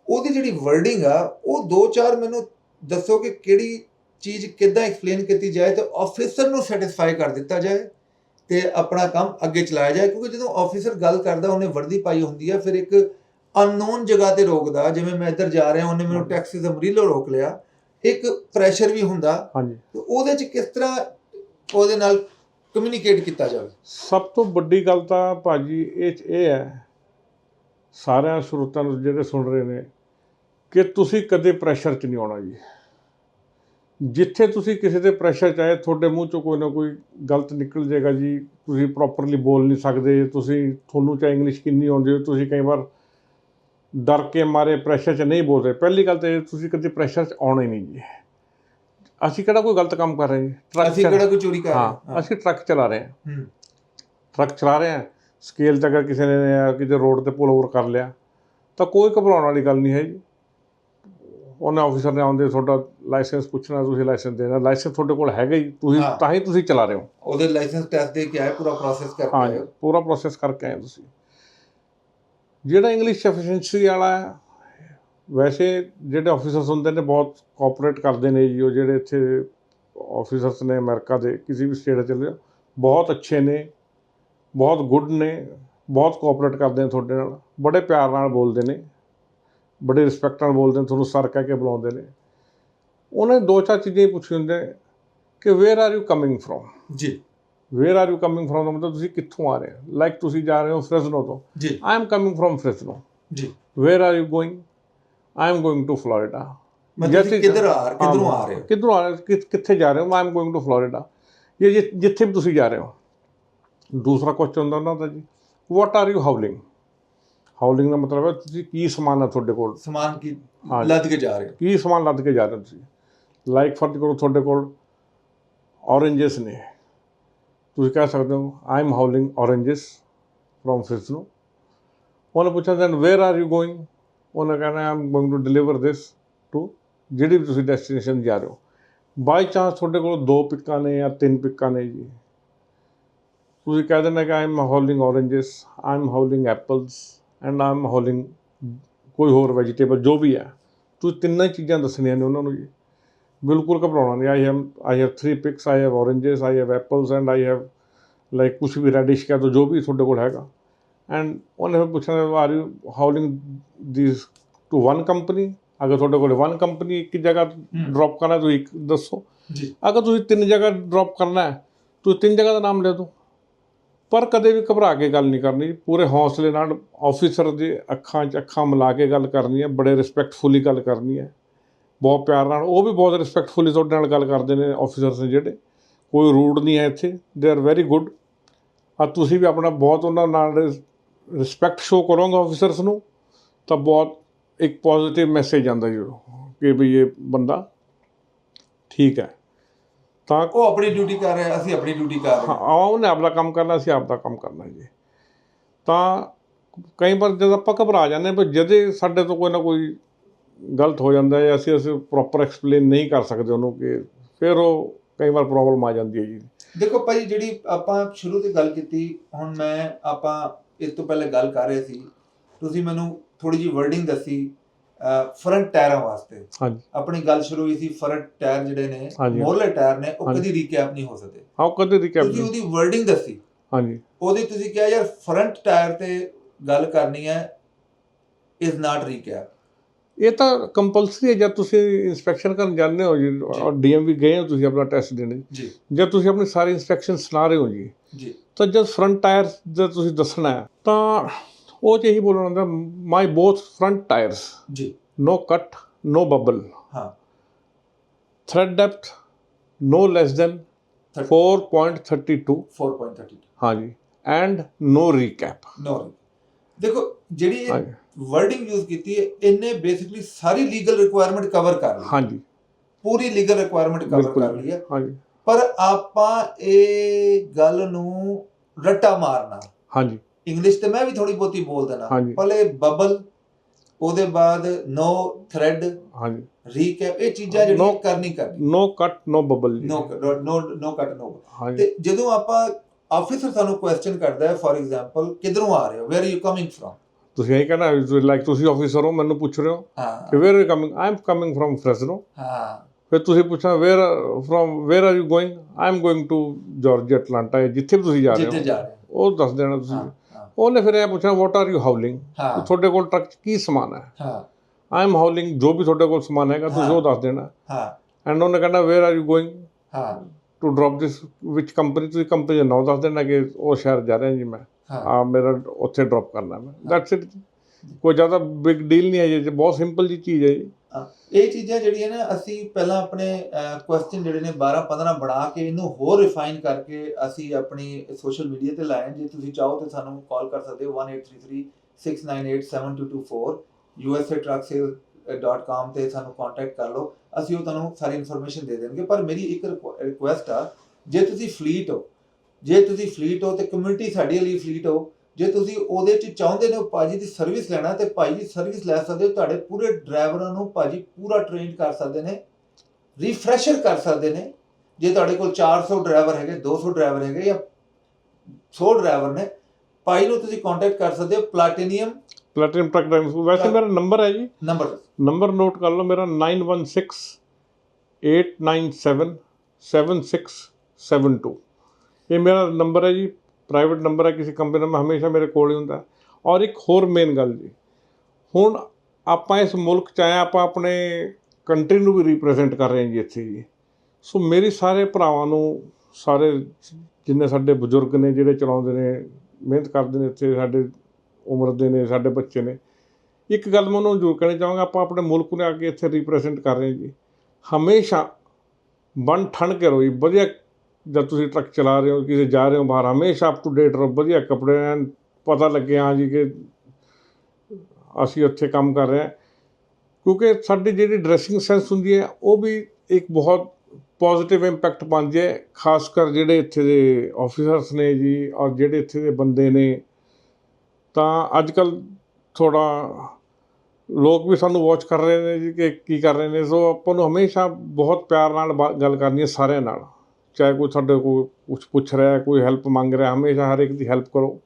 ਉਹਦੀ ਜਿਹੜੀ ਵਰਡਿੰਗ ਆ ਉਹ ਦੋ ਚਾਰ ਮੈਨੂੰ ਦੱਸੋ ਕਿ ਕਿਹੜੀ ਚੀਜ਼ ਕਿੱਦਾਂ ਐਕਸਪਲੇਨ ਕੀਤੀ ਜਾਏ ਤੇ ਆਫੀਸਰ ਨੂੰ ਸੈਟੀਸਫਾਈ ਕਰ ਦਿੱਤਾ ਜਾਏ ਤੇ ਆਪਣਾ ਕੰਮ ਅੱਗੇ ਚਲਾਇਆ ਜਾਏ ਕਿਉਂਕਿ ਜਦੋਂ ਆਫੀਸਰ ਗੱਲ ਕਰਦਾ ਉਹਨੇ ਵਰਦੀ ਪਾਈ ਹੁੰਦੀ ਆ ਫਿਰ ਇੱਕ ਅਨਨੋਨ ਜਗ੍ਹਾ ਤੇ ਰੋਕਦਾ ਜਿਵੇਂ ਮੈਂ ਇੱਧਰ ਜਾ ਰਿਹਾ ਉਹਨੇ ਮੈਨੂੰ ਟੈਕਸੀ ਦੇ ਮਰੀਲੋ ਰੋਕ ਲਿਆ ਇੱਕ ਪ੍ਰੈਸ਼ਰ ਵੀ ਹੁੰਦਾ ਹਾਂਜੀ। ਤੇ ਉਹਦੇ ਚ ਕਿਸ ਤਰ੍ਹਾਂ ਉਹਦੇ ਨਾਲ ਕਮਿਊਨੀਕੇਟ ਕੀਤਾ ਜਾਵੇ? ਸਭ ਤੋਂ ਵੱਡੀ ਗੱਲ ਤਾਂ ਭਾਜੀ ਇਹ 'ਚ ਇਹ ਹੈ ਸਾਰਿਆਂ ਸਰੋਤਾਂ ਨੂੰ ਜਿਹੜੇ ਸੁਣ ਰਹੇ ਨੇ ਕਿ ਤੁਸੀਂ ਕਦੇ ਪ੍ਰੈਸ਼ਰ 'ਚ ਨਹੀਂ ਆਉਣਾ ਜੀ। ਜਿੱਥੇ ਤੁਸੀਂ ਕਿਸੇ ਦੇ ਪ੍ਰੈਸ਼ਰ 'ਚ ਆਏ ਤੁਹਾਡੇ ਮੂੰਹ 'ਚੋਂ ਕੋਈ ਨਾ ਕੋਈ ਗਲਤ ਨਿਕਲ ਜਾਏਗਾ ਜੀ। ਤੁਸੀਂ ਪ੍ਰੋਪਰਲੀ ਬੋਲ ਨਹੀਂ ਸਕਦੇ ਤੁਸੀਂ ਤੁਹਾਨੂੰ ਚਾਹੇ ਇੰਗਲਿਸ਼ ਕਿੰਨੀ ਆਉਂਦੀ ਹੋ ਤੁਸੀਂ ਕਈ ਵਾਰ ਡਰ ਕੇ ਮਾਰੇ ਪ੍ਰੈਸ਼ਰ 'ਚ ਨਹੀਂ ਬੋਲਦੇ ਪਹਿਲੀ ਗੱਲ ਤਾਂ ਤੁਸੀਂ ਕਦੇ ਪ੍ਰੈਸ਼ਰ 'ਚ ਆਉਣਾ ਹੀ ਨਹੀਂ ਜੀ। ਅਸੀਂ ਕਿਹੜਾ ਕੋਈ ਗਲਤ ਕੰਮ ਕਰ ਰਹੇ ਜੀ? ਟਰੱਕ ਅਸੀਂ ਕਿਹੜਾ ਕੋਈ ਚੋਰੀ ਕਰ ਰਹੇ? ਹਾਂ ਅਸੀਂ ਟਰੱਕ ਚਲਾ ਰਹੇ ਹਾਂ। ਹੂੰ। ਟਰੱਕ ਚਲਾ ਰਹੇ ਆ ਸਕੇਲ 'ਤੇ ਅਗਰ ਕਿਸੇ ਨੇ ਕਿਤੇ ਰੋਡ ਤੇ ਪੁਲ ਓਵਰ ਕਰ ਲਿਆ ਤਾਂ ਕੋਈ ਘਬਰਾਉਣ ਵਾਲੀ ਗੱਲ ਨਹੀਂ ਹੈ ਜੀ। ਉਹਨੇ ਆਫੀਸਰ ਨੇ ਆਉਂਦੇ ਤੁਹਾਡਾ ਲਾਇਸੈਂਸ ਪੁੱਛਣਾ ਤੁਸੀਂ ਲਾਇਸੈਂਸ ਦੇਣਾ। ਲਾਇਸੈਂਸ ਤੁਹਾਡੇ ਕੋਲ ਹੈਗਾ ਹੀ ਤੁਸੀਂ ਹਾਂ। ਤਾਂ ਹੀ ਤੁਸੀਂ ਚਲਾ ਰਹੇ ਹੋ। ਉਹਦੇ ਲਾਇਸੈਂਸ ਟੈਸਟ ਦੇ ਕੇ ਆਏ ਪੂਰਾ ਪ੍ਰੋਸੈਸ ਕਰਕੇ ਹਾਂ ਆਏ ਪੂਰਾ ਪ੍ਰੋਸੈਸ ਕਰਕੇ ਆਏ ਤੁਸੀਂ। ਜਿਹੜਾ ਇੰਗਲਿਸ਼ ਐਫੀਸ਼ੀਐਂਸੀ ਵਾਲਾ ਹੈ, ਵੈਸੇ ਜਿਹੜੇ ਆਫੀਸਰਸ ਹੁੰਦੇ ਨੇ ਬਹੁਤ ਕੋਆਪਰੇਟ ਕਰਦੇ ਨੇ ਜੀ, ਉਹ ਜਿਹੜੇ ਇੱਥੇ ਆਫੀਸਰਸ ਨੇ ਅਮਰੀਕਾ ਦੇ, ਕਿਸੇ ਵੀ ਸਟੇਟ ਚਲੇ ਜਾਓ ਬਹੁਤ ਅੱਛੇ ਨੇ, ਬਹੁਤ ਗੁੱਡ ਨੇ, ਬਹੁਤ ਕੋਆਪਰੇਟ ਕਰਦੇ ਨੇ ਤੁਹਾਡੇ ਨਾਲ, ਬੜੇ ਪਿਆਰ ਨਾਲ ਬੋਲਦੇ ਨੇ, ਬੜੇ ਰਿਸਪੈਕਟ ਨਾਲ ਬੋਲਦੇ ਨੇ, ਤੁਹਾਨੂੰ ਸਰ ਕਹਿ ਕੇ ਬੁਲਾਉਂਦੇ ਨੇ। ਉਹਨੇ ਦੋ ਚਾਰ ਚੀਜ਼ਾਂ ਹੀ ਪੁੱਛੀ ਹੁੰਦੇ ਕਿ where are you coming from ਜੀ। Where are you coming from ਦਾ ਮਤਲਬ ਤੁਸੀਂ ਕਿੱਥੋਂ ਆ ਰਹੇ ਹੋ? ਲਾਈਕ ਤੁਸੀਂ ਜਾ ਰਹੇ ਹੋ ਫ੍ਰੈਜ਼ਨੋ ਤੋਂ। ਜੀ। I am coming from Fresno ਜੀ। Where are you going I am going to Florida ਮੈਂ ਤੁਸੀਂ ਕਿੱਧਰ ਆ ਕਿੱਧਰੋਂ ਆ ਰਹੇ ਹੋ? ਕਿੱਧਰੋਂ ਆ ਰਹੇ ਕਿੱਥੇ ਜਾ ਰਹੇ ਹੋ? I am going to Florida ਇਹ ਜਿੱਥੇ ਵੀ ਤੁਸੀਂ ਜਾ ਰਹੇ ਹੋ। ਦੂਸਰਾ ਕੁਐਸਚਨ ਹੁੰਦਾ ਉਹਨਾਂ ਦਾ ਜੀ। What are you hauling hauling ਦਾ ਮਤਲਬ ਹੈ ਤੁਸੀਂ ਕੀ ਸਮਾਨ ਹੈ ਤੁਹਾਡੇ ਕੋਲ? ਸਮਾਨ ਕੀ। ਲੱਦ ਕੇ ਜਾ ਰਹੇ ਹੋ? ਕੀ ਸਮਾਨ ਲੱਦ ਕੇ ਜਾ ਰਹੇ ਹੋ ਤੁਸੀਂ? ਲਾਈਕ ਫਰਜ਼ ਕਰੋ ਤੁਹਾਡੇ ਕੋਲ ਔਰੇਂਜਸ ਨੇ। ਤੁਸੀਂ ਕਹਿ ਸਕਦੇ ਹੋ I am hauling ਔਰੇਂਜਸ from Fresno ਉਹਨੇ ਪੁੱਛਿਆ then where are you going ਉਹਨੇ ਕਹਿਣਾ I am going to deliver this to ਜਿਹੜੀ ਵੀ ਤੁਸੀਂ ਡੈਸਟੀਨੇਸ਼ਨ ਜਾ ਰਹੇ ਹੋ। ਬਾਈ ਚਾਂਸ ਤੁਹਾਡੇ ਕੋਲ ਦੋ ਪਿੱਕਾਂ ਨੇ ਜਾਂ ਤਿੰਨ ਪਿੱਕਾਂ ਨੇ ਜੀ। ਤੁਸੀਂ ਕਹਿ ਦੇਣਾ ਕਿ I am hauling oranges I am hauling apples and I am hauling ਕੋਈ ਹੋਰ ਵੈਜੀਟੇਬਲ ਜੋ ਵੀ ਹੈ। ਤੁਸੀਂ ਤਿੰਨਾਂ ਹੀ ਚੀਜ਼ਾਂ ਦੱਸਣੀਆਂ ਨੇ ਉਹਨਾਂ ਨੂੰ ਜੀ। ਬਿਲਕੁਲ ਘਬਰਾਉਣਾ ਨਹੀਂ। I have I have 3 picks I have oranges I have apples and I have like ਕੁਝ ਵੀ ਰੈਡਿਸ਼ ਕਹਿ ਦੋ ਜੋ ਵੀ ਤੁਹਾਡੇ ਕੋਲ ਹੈਗਾ। ਐਂਡ ਉਹਨੇ ਪੁੱਛਣਾ are you hauling this to one company ਅਗਰ ਤੁਹਾਡੇ ਕੋਲ ਵਨ ਕੰਪਨੀ ਇੱਕ ਜਗ੍ਹਾ ਡ੍ਰੌਪ ਕਰਨਾ ਤੁਸੀਂ ਇੱਕ ਦੱਸੋ। ਜੀ। ਅਗਰ ਤੁਸੀਂ ਤਿੰਨ ਜਗ੍ਹਾ ਡ੍ਰੌਪ ਕਰਨਾ ਹੈ ਤੁਸੀਂ ਤਿੰਨ ਜਗ੍ਹਾ ਦਾ ਨਾਮ ਲੈ ਦਿਓ। ਪਰ ਕਦੇ ਵੀ ਘਬਰਾ ਕੇ ਗੱਲ ਨਹੀਂ ਕਰਨੀ। ਪੂਰੇ ਹੌਸਲੇ ਨਾਲ ਆਫੀਸਰ ਦੇ ਅੱਖਾਂ 'ਚ ਅੱਖਾਂ ਮਿਲਾ ਕੇ ਗੱਲ ਕਰਨੀ ਹੈ ਬੜੇ ਰਿਸਪੈਕਟਫੁਲੀ ਗੱਲ ਕਰਨੀ ਹੈ। ਬਹੁਤ ਪਿਆਰ ਨਾਲ ਉਹ ਵੀ ਬਹੁਤ ਰਿਸਪੈਕਟਫੁਲੀ ਤੁਹਾਡੇ ਨਾਲ ਗੱਲ ਕਰਦੇ ਨੇ ਆਫੀਸਰਸ ਨੇ ਜਿਹੜੇ। ਕੋਈ ਰੂਡ ਨਹੀਂ ਹੈ ਇੱਥੇ ਦੇ ਆਰ ਵੈਰੀ ਗੁੱਡ ਆ ਤੁਸੀਂ ਵੀ ਆਪਣਾ ਬਹੁਤ ਉਹਨਾਂ ਨਾਲ ਰਿਸਪੈਕਟ ਸ਼ੋ ਕਰੋਗੇ ਆਫੀਸਰਸ ਨੂੰ ਤਾਂ ਬਹੁਤ ਇੱਕ ਪੋਜ਼ਿਟਿਵ ਮੈਸੇਜ ਆਉਂਦਾ ਜੀ ਕਿ ਵੀ ਇਹ ਬੰਦਾ ਠੀਕ ਹੈ। ਤਾਂ ਉਹ ਆਪਣੀ ਡਿਊਟੀ ਕਰ ਰਿਹਾ ਅਸੀਂ ਆਪਣੀ ਡਿਊਟੀ ਕਰ ਰਹੇ ਹਾਂ। ਉਹਨੇ ਆਪਦਾ ਕੰਮ ਕਰਨਾ ਸੀ ਆਪਦਾ ਕੰਮ ਕਰਨਾ ਜੀ। ਤਾਂ ਕਈ ਵਾਰ ਜਦ ਆਪਾਂ ਘਬਰਾ ਜਾਂਦੇ ਪਰ ਜਦੇ ਸਾਡੇ ਤੋਂ ਕੋਈ ਨਾ ਕੋਈ ਗਲਤ ਹੋ ਜਾਂਦਾ ਹੈ ਅਸੀਂ ਅਸੀਂ ਪ੍ਰੋਪਰ ਐਕਸਪਲੇਨ ਨਹੀਂ ਕਰ ਸਕਦੇ ਉਹਨੂੰ ਕਿ ਫਿਰ ਉਹ ਕਈ ਵਾਰ ਪ੍ਰੋਬਲਮ ਆ ਜਾਂਦੀ ਹੈ ਜੀ। ਦੇਖੋ ਭਾਈ ਜਿਹੜੀ ਆਪਾਂ ਸ਼ੁਰੂ ਤੇ ਗੱਲ ਕੀਤੀ ਹੁਣ ਮੈਂ ਆਪਾਂ ਇਸ ਤੋਂ ਪਹਿਲੇ ਗੱਲ ਕਰ ਰਹੇ ਸੀ। ਤੁਸੀਂ ਮੈਨੂੰ ਥੋੜੀ ਜੀ ਵਰਡਿੰਗ ਦੱਸੀ ਫਰੰਟ ਟਾਇਰਾਂ ਵਾਸਤੇ। ਹਾਂਜੀ। ਆਪਣੀ ਗੱਲ ਸ਼ੁਰੂ ਹੋਈ ਸੀ ਫਰੰਟ ਟਾਇਰ ਜਿਹੜੇ ਨੇ। ਮੋਰਲੇ ਟਾਇਰ ਨੇ ਉਹ। ਕਦੀ ਰੀਕੈਪ ਨਹੀਂ ਹੋ ਸਕਦੇ ਹਾਂ ਉਹ ਕਦੇ ਦੀ ਤੁਸੀਂ ਉਹਦੀ ਵਰਡਿੰਗ ਦੱਸੀ। ਹਾਂਜੀ। ਉਹਦੀ ਤੁਸੀਂ ਕਿਹਾ ਯਾਰ ਫਰੰਟ ਟਾਇਰ ਤੇ ਗੱਲ ਕਰਨੀ ਹੈ ਇਜ਼ ਨਾਟ ਰੀਕੈਪ ਇਹ ਤਾਂ ਕੰਪਲਸਰੀ ਹੈ ਜਦ ਤੁਸੀਂ ਇਨਸਪੈਕਸ਼ਨ ਕਰਨ ਜਾਂਦੇ ਹੋ ਜੀ ਔਰ ਡੀਐਮਵੀ ਗਏ ਹੋ ਤੁਸੀਂ ਆਪਣਾ ਟੈਸਟ ਦੇਣੇ। ਜੀ। ਜਦ ਤੁਸੀਂ ਆਪਣੀ ਸਾਰੀ ਇਨਸਪੈਕਸ਼ਨ ਸੁਣਾ ਰਹੇ ਹੋ ਜੀ ਜੀ। ਤਾਂ ਜਦ ਫਰੰਟ ਟਾਇਰ ਦਾ ਤੁਸੀਂ ਦੱਸਣਾ ਹੈ ਤਾਂ ਉਹ ਚ ਇਹੀ ਬੋਲਣਾ ਹੁੰਦਾ ਮਾਈ ਬੋਥ ਫਰੰਟ ਟਾਇਰਸ ਜੀ। no cut no bubble ਹਾਂ। thread depth no less than 4.32 4.32 ਹਾਂਜੀ and no recap. ਨੋ ਦੇਖੋ ਜਿਹੜੀ ਹਾਂਜੀ ਵਰਡਿੰਗ ਯੂਜ਼ ਕੀਤੀ ਹੈ ਇਹਨੇ ਬੇਸਿਕਲੀ ਸਾਰੀ ਲੀਗਲ ਰਿਕੁਆਇਰਮੈਂਟ ਕਵਰ ਕਰ ਲਈ। ਹਾਂਜੀ। ਪੂਰੀ ਲੀਗਲ ਰਿਕੁਆਇਰਮੈਂਟ ਕਵਰ। ਕਰ ਲਈ ਹੈ। ਹਾਂਜੀ। ਪਰ ਆਪਾਂ ਇਹ ਗੱਲ ਨੂੰ ਰੱਟਾ ਮਾਰਨਾ। ਹਾਂਜੀ। ਇੰਗਲਿਸ਼ ਤੇ ਮੈਂ ਵੀ ਥੋੜੀ ਬਹੁਤੀ ਬੋਲ ਦੇਣਾ। ਪਹਿਲੇ ਬਬਲ ਉਹਦੇ ਬਾਅਦ ਨੋ ਥ੍ਰੈਡ ਹਾਂਜੀ। ਰੀਕੈਪ ਇਹ ਚੀਜ਼ਾਂ ਜਿਹੜੀਆਂ ਕਰਨੀ ਕਰਨੀ। cut no bubble ਜੀ। ਨੋ ਨੋ ਨੋ ਕੱਟ ਨੋ ਤੇ ਜਦੋਂ ਆਪਾਂ ਆਫੀਸਰ ਸਾਨੂੰ ਕੁਐਸਚਨ ਕਰਦਾ ਹੈ ਫੋਰ ਐਗਜ਼ਾਮਪਲ ਕਿਧਰੋਂ ਆ ਰਹੇ ਹੋ? Where are you coming from ਤੁਸੀਂ ਇਹ ਕਹਿਣਾ ਲਾਈਕ ਤੁਸੀਂ ਆਫੀਸਰ ਹੋ ਮੈਨੂੰ ਪੁੱਛ ਰਹੇ ਹੋ ਕਿ where are you coming I am coming from Fresno ਹਾਂ। ਫਿਰ ਤੁਸੀਂ ਪੁੱਛਣਾ where from where are you going I am going to Georgia Atlanta ਜਿੱਥੇ ਵੀ ਤੁਸੀਂ ਜਾ ਰਹੇ ਜਿੱਥੇ ਹੋ। ਜਾ ਰਹੇ ਹੋ। ਉਹ ਦੱਸ ਦੇਣਾ ਤੁਸੀਂ। ਉਹਨੇ ਫਿਰ ਇਹ ਪੁੱਛਣਾ ਵਾਟ ਆਰ ਯੂ ਹਾਊਲਿੰਗ ਤੁਹਾਡੇ ਕੋਲ ਟਰੱਕ 'ਚ ਕੀ ਸਮਾਨ ਹੈ? ਹਾਂ। ਆਈ ਐਮ ਹਾਊਲਿੰਗ ਜੋ ਵੀ ਤੁਹਾਡੇ ਕੋਲ ਸਮਾਨ ਹੈਗਾ ਤੁਸੀਂ। ਉਹ ਦੱਸ ਦੇਣਾ। ਹਾਂ। ਐਂਡ ਉਹਨੇ ਕਹਿਣਾ ਵੇਅਰ ਆਰ ਯੂ ਗੋਇੰਗ ਹਾਂ। ਟੂ ਡ੍ਰੌਪ ਦਿਸ ਵਿਚ ਕੰਪਨੀ ਤੁਸੀਂ ਕੰਪਨੀ ਦਾ ਨਾਮ ਦੱਸ ਦੇਣਾ ਕਿ ਉਹ ਸ਼ਹਿਰ ਜਾ ਰਿਹਾ ਜੀ ਮੈਂ। ਆ ਮੇਰਾ ਉੱਥੇ ਡ੍ਰੌਪ ਕਰਨਾ ਮੈਂ। ਦੈਟਸ ਇਟ ਕੋਈ ਜ਼ਿਆਦਾ ਬਿਗ ਡੀਲ ਨਹੀਂ ਹੈ ਜੀ ਬਹੁਤ ਸਿੰਪਲ ਜੀ ਚੀਜ਼ ਹੈ ਜੀ। ਇਹ ਚੀਜ਼ਾਂ ਜਿਹੜੀਆਂ ਨੇ ਅਸੀਂ ਪਹਿਲਾਂ ਆਪਣੇ ਕੁਐਸਚਨ ਜਿਹੜੇ ਨੇ 12 15 ਬਣਾ ਕੇ ਇਹਨੂੰ ਹੋਰ ਰਿਫਾਈਨ ਕਰਕੇ ਅਸੀਂ ਆਪਣੀ ਸੋਸ਼ਲ ਮੀਡੀਆ ਤੇ ਲਾਏ। ਜੇ ਤੁਸੀਂ ਚਾਹੋ ਤਾਂ ਸਾਨੂੰ ਕਾਲ ਕਰ ਸਕਦੇ ਹੋ 183369872224 usatrucksales.com ਤੇ ਸਾਨੂੰ ਕੰਟੈਕਟ ਕਰ ਲਓ। ਅਸੀਂ ਉਹ ਤੁਹਾਨੂੰ ਸਾਰੀ ਇਨਫੋਰਮੇਸ਼ਨ ਦੇ ਦੇਣਗੇ। ਪਰ ਮੇਰੀ ਇੱਕ ਰਿਕੁਐਸਟ ਆ ਜੇ ਤੁਸੀਂ ਫਲੀਟ ਹੋ ਜੇ ਤੁਸੀਂ ਫਲੀਟ ਹੋ ਤੇ ਕਮਿਊਨਿਟੀ ਸਾਡੀ ਲਈ ਫਲੀਟ ਹੋ ਜੇ ਤੁਸੀਂ ਉਹਦੇ ਚ ਚਾਹੁੰਦੇ ਨੇ ਭਾਜੀ ਦੀ ਸਰਵਿਸ ਲੈਣਾ ਤੇ ਭਾਜੀ ਦੀ ਸਰਵਿਸ ਲੈ ਸਕਦੇ ਹੋ ਤੁਹਾਡੇ ਪੂਰੇ ਡਰਾਈਵਰਾਂ ਨੂੰ ਭਾਜੀ ਪੂਰਾ ਟ੍ਰੇਨ ਕਰ ਸਕਦੇ ਨੇ ਰੀਫਰੈਸ਼ਰ ਕਰ ਸਕਦੇ ਨੇ। ਜੇ ਤੁਹਾਡੇ ਕੋਲ 400 ਡਰਾਈਵਰ ਹੈਗੇ 200 ਡਰਾਈਵਰ ਹੈਗੇ ਜਾਂ 100 ਡਰਾਈਵਰ ਨੇ ਭਾਈ ਨੂੰ ਤੁਸੀਂ ਕੰਟੈਕਟ ਕਰ ਸਕਦੇ ਹੋ platinum platinum truck driving school ਵੈਸੇ ਮੇਰਾ ਨੰਬਰ ਹੈ ਜੀ। ਨੰਬਰ ਨੰਬਰ ਨੋਟ ਕਰ ਲਓ ਮੇਰਾ 916 897 7672 ਇਹ ਮੇਰਾ ਨੰਬਰ ਹੈ ਜੀ ਪ੍ਰਾਈਵੇਟ ਨੰਬਰ ਹੈ ਕਿਸੇ ਕੰਪਨੀ ਦਾ ਮੈਂ ਹਮੇਸ਼ਾ ਮੇਰੇ ਕੋਲ ਹੀ ਹੁੰਦਾ। ਔਰ ਇੱਕ ਹੋਰ ਮੇਨ ਗੱਲ ਜੀ ਹੁਣ ਆਪਾਂ ਇਸ ਮੁਲਕ ਚ ਆਏ ਹਾਂ, ਆਪਾਂ ਆਪਣੇ ਕੰਟਰੀ ਨੂੰ ਵੀ ਰਿਪਰੈਜ਼ੈਂਟ ਕਰ ਰਹੇ ਹਾਂ ਜੀ ਇੱਥੇ ਜੀ। ਸੋ ਮੇਰੀ ਸਾਰੇ ਭਰਾਵਾਂ ਨੂੰ ਸਾਰੇ ਜਿੰਨੇ ਸਾਡੇ ਬਜ਼ੁਰਗ ਨੇ ਜਿਹੜੇ ਚਲਾਉਂਦੇ ਨੇ ਮਿਹਨਤ ਕਰਦੇ ਨੇ ਇੱਥੇ ਸਾਡੇ ਉਮਰ ਦੇ ਨੇ ਸਾਡੇ ਬੱਚੇ ਨੇ ਇੱਕ ਗੱਲ ਮੈਂ ਉਹਨਾਂ ਨੂੰ ਜ਼ਰੂਰ ਕਹਿਣੀ ਚਾਹਾਂਗਾ ਆਪਾਂ ਆਪਣੇ ਮੁਲਕ ਨੂੰ ਆ ਕੇ ਇੱਥੇ ਰਿਪਰੈਜ਼ੈਂਟ ਕਰ ਰਹੇ ਹਾਂ ਜੀ। ਹਮੇਸ਼ਾ ਬਣ ਠਣ ਕੇ ਰਹੋ ਜੀ ਵਧੀਆ ਜਦ ਤੁਸੀਂ ਟਰੱਕ ਚਲਾ ਰਹੇ ਹੋ ਕਿਸੇ ਜਾ ਰਹੇ ਹੋ ਬਾਹਰ, ਹਮੇਸ਼ਾ ਅਪ ਟੂ ਡੇਟ ਰਹੋ, ਵਧੀਆ ਕੱਪੜੇ ਐਨ ਪਤਾ ਲੱਗੇ ਹਾਂ ਜੀ ਕਿ ਅਸੀਂ ਉੱਥੇ ਕੰਮ ਕਰ ਰਹੇ ਹਾਂ। ਕਿਉਂਕਿ ਸਾਡੀ ਜਿਹੜੀ ਡਰੈਸਿੰਗ ਸੈਂਸ ਹੁੰਦੀ ਹੈ, ਉਹ ਵੀ ਇੱਕ ਬਹੁਤ ਪੋਜ਼ਿਟਿਵ ਇੰਪੈਕਟ ਪਾਉਂਦੀ ਹੈ, ਖਾਸ ਕਰ ਜਿਹੜੇ ਇੱਥੇ ਦੇ ਆਫੀਸਰਸ ਨੇ ਜੀ ਔਰ ਜਿਹੜੇ ਇੱਥੇ ਦੇ ਬੰਦੇ ਨੇ। ਤਾਂ ਅੱਜ ਕੱਲ ਥੋੜਾ ਲੋਕ ਵੀ ਸਾਨੂੰ ਵਾਚ ਕਰ ਰਹੇ ਨੇ ਜੀ ਕਿ ਕੀ ਕਰ ਰਹੇ ਨੇ। ਸੋ ਆਪਾਂ ਨੂੰ ਹਮੇਸ਼ਾ ਬਹੁਤ ਪਿਆਰ ਨਾਲ ਬਾ- ਗੱਲ ਕਰਨੀ ਹੈ ਸਾਰਿਆਂ ਨਾਲ। ਚਾਹੇ ਕੋਈ ਸਾਡੇ ਕੋਲ ਕੁਝ ਪੁੱਛ ਰਿਹਾ ਕੋਈ ਹੈਲਪ ਮੰਗ ਰਿਹਾ ਹਮੇਸ਼ਾ ਹਰ ਇੱਕ ਦੀ ਹੈਲਪ ਕਰੋ।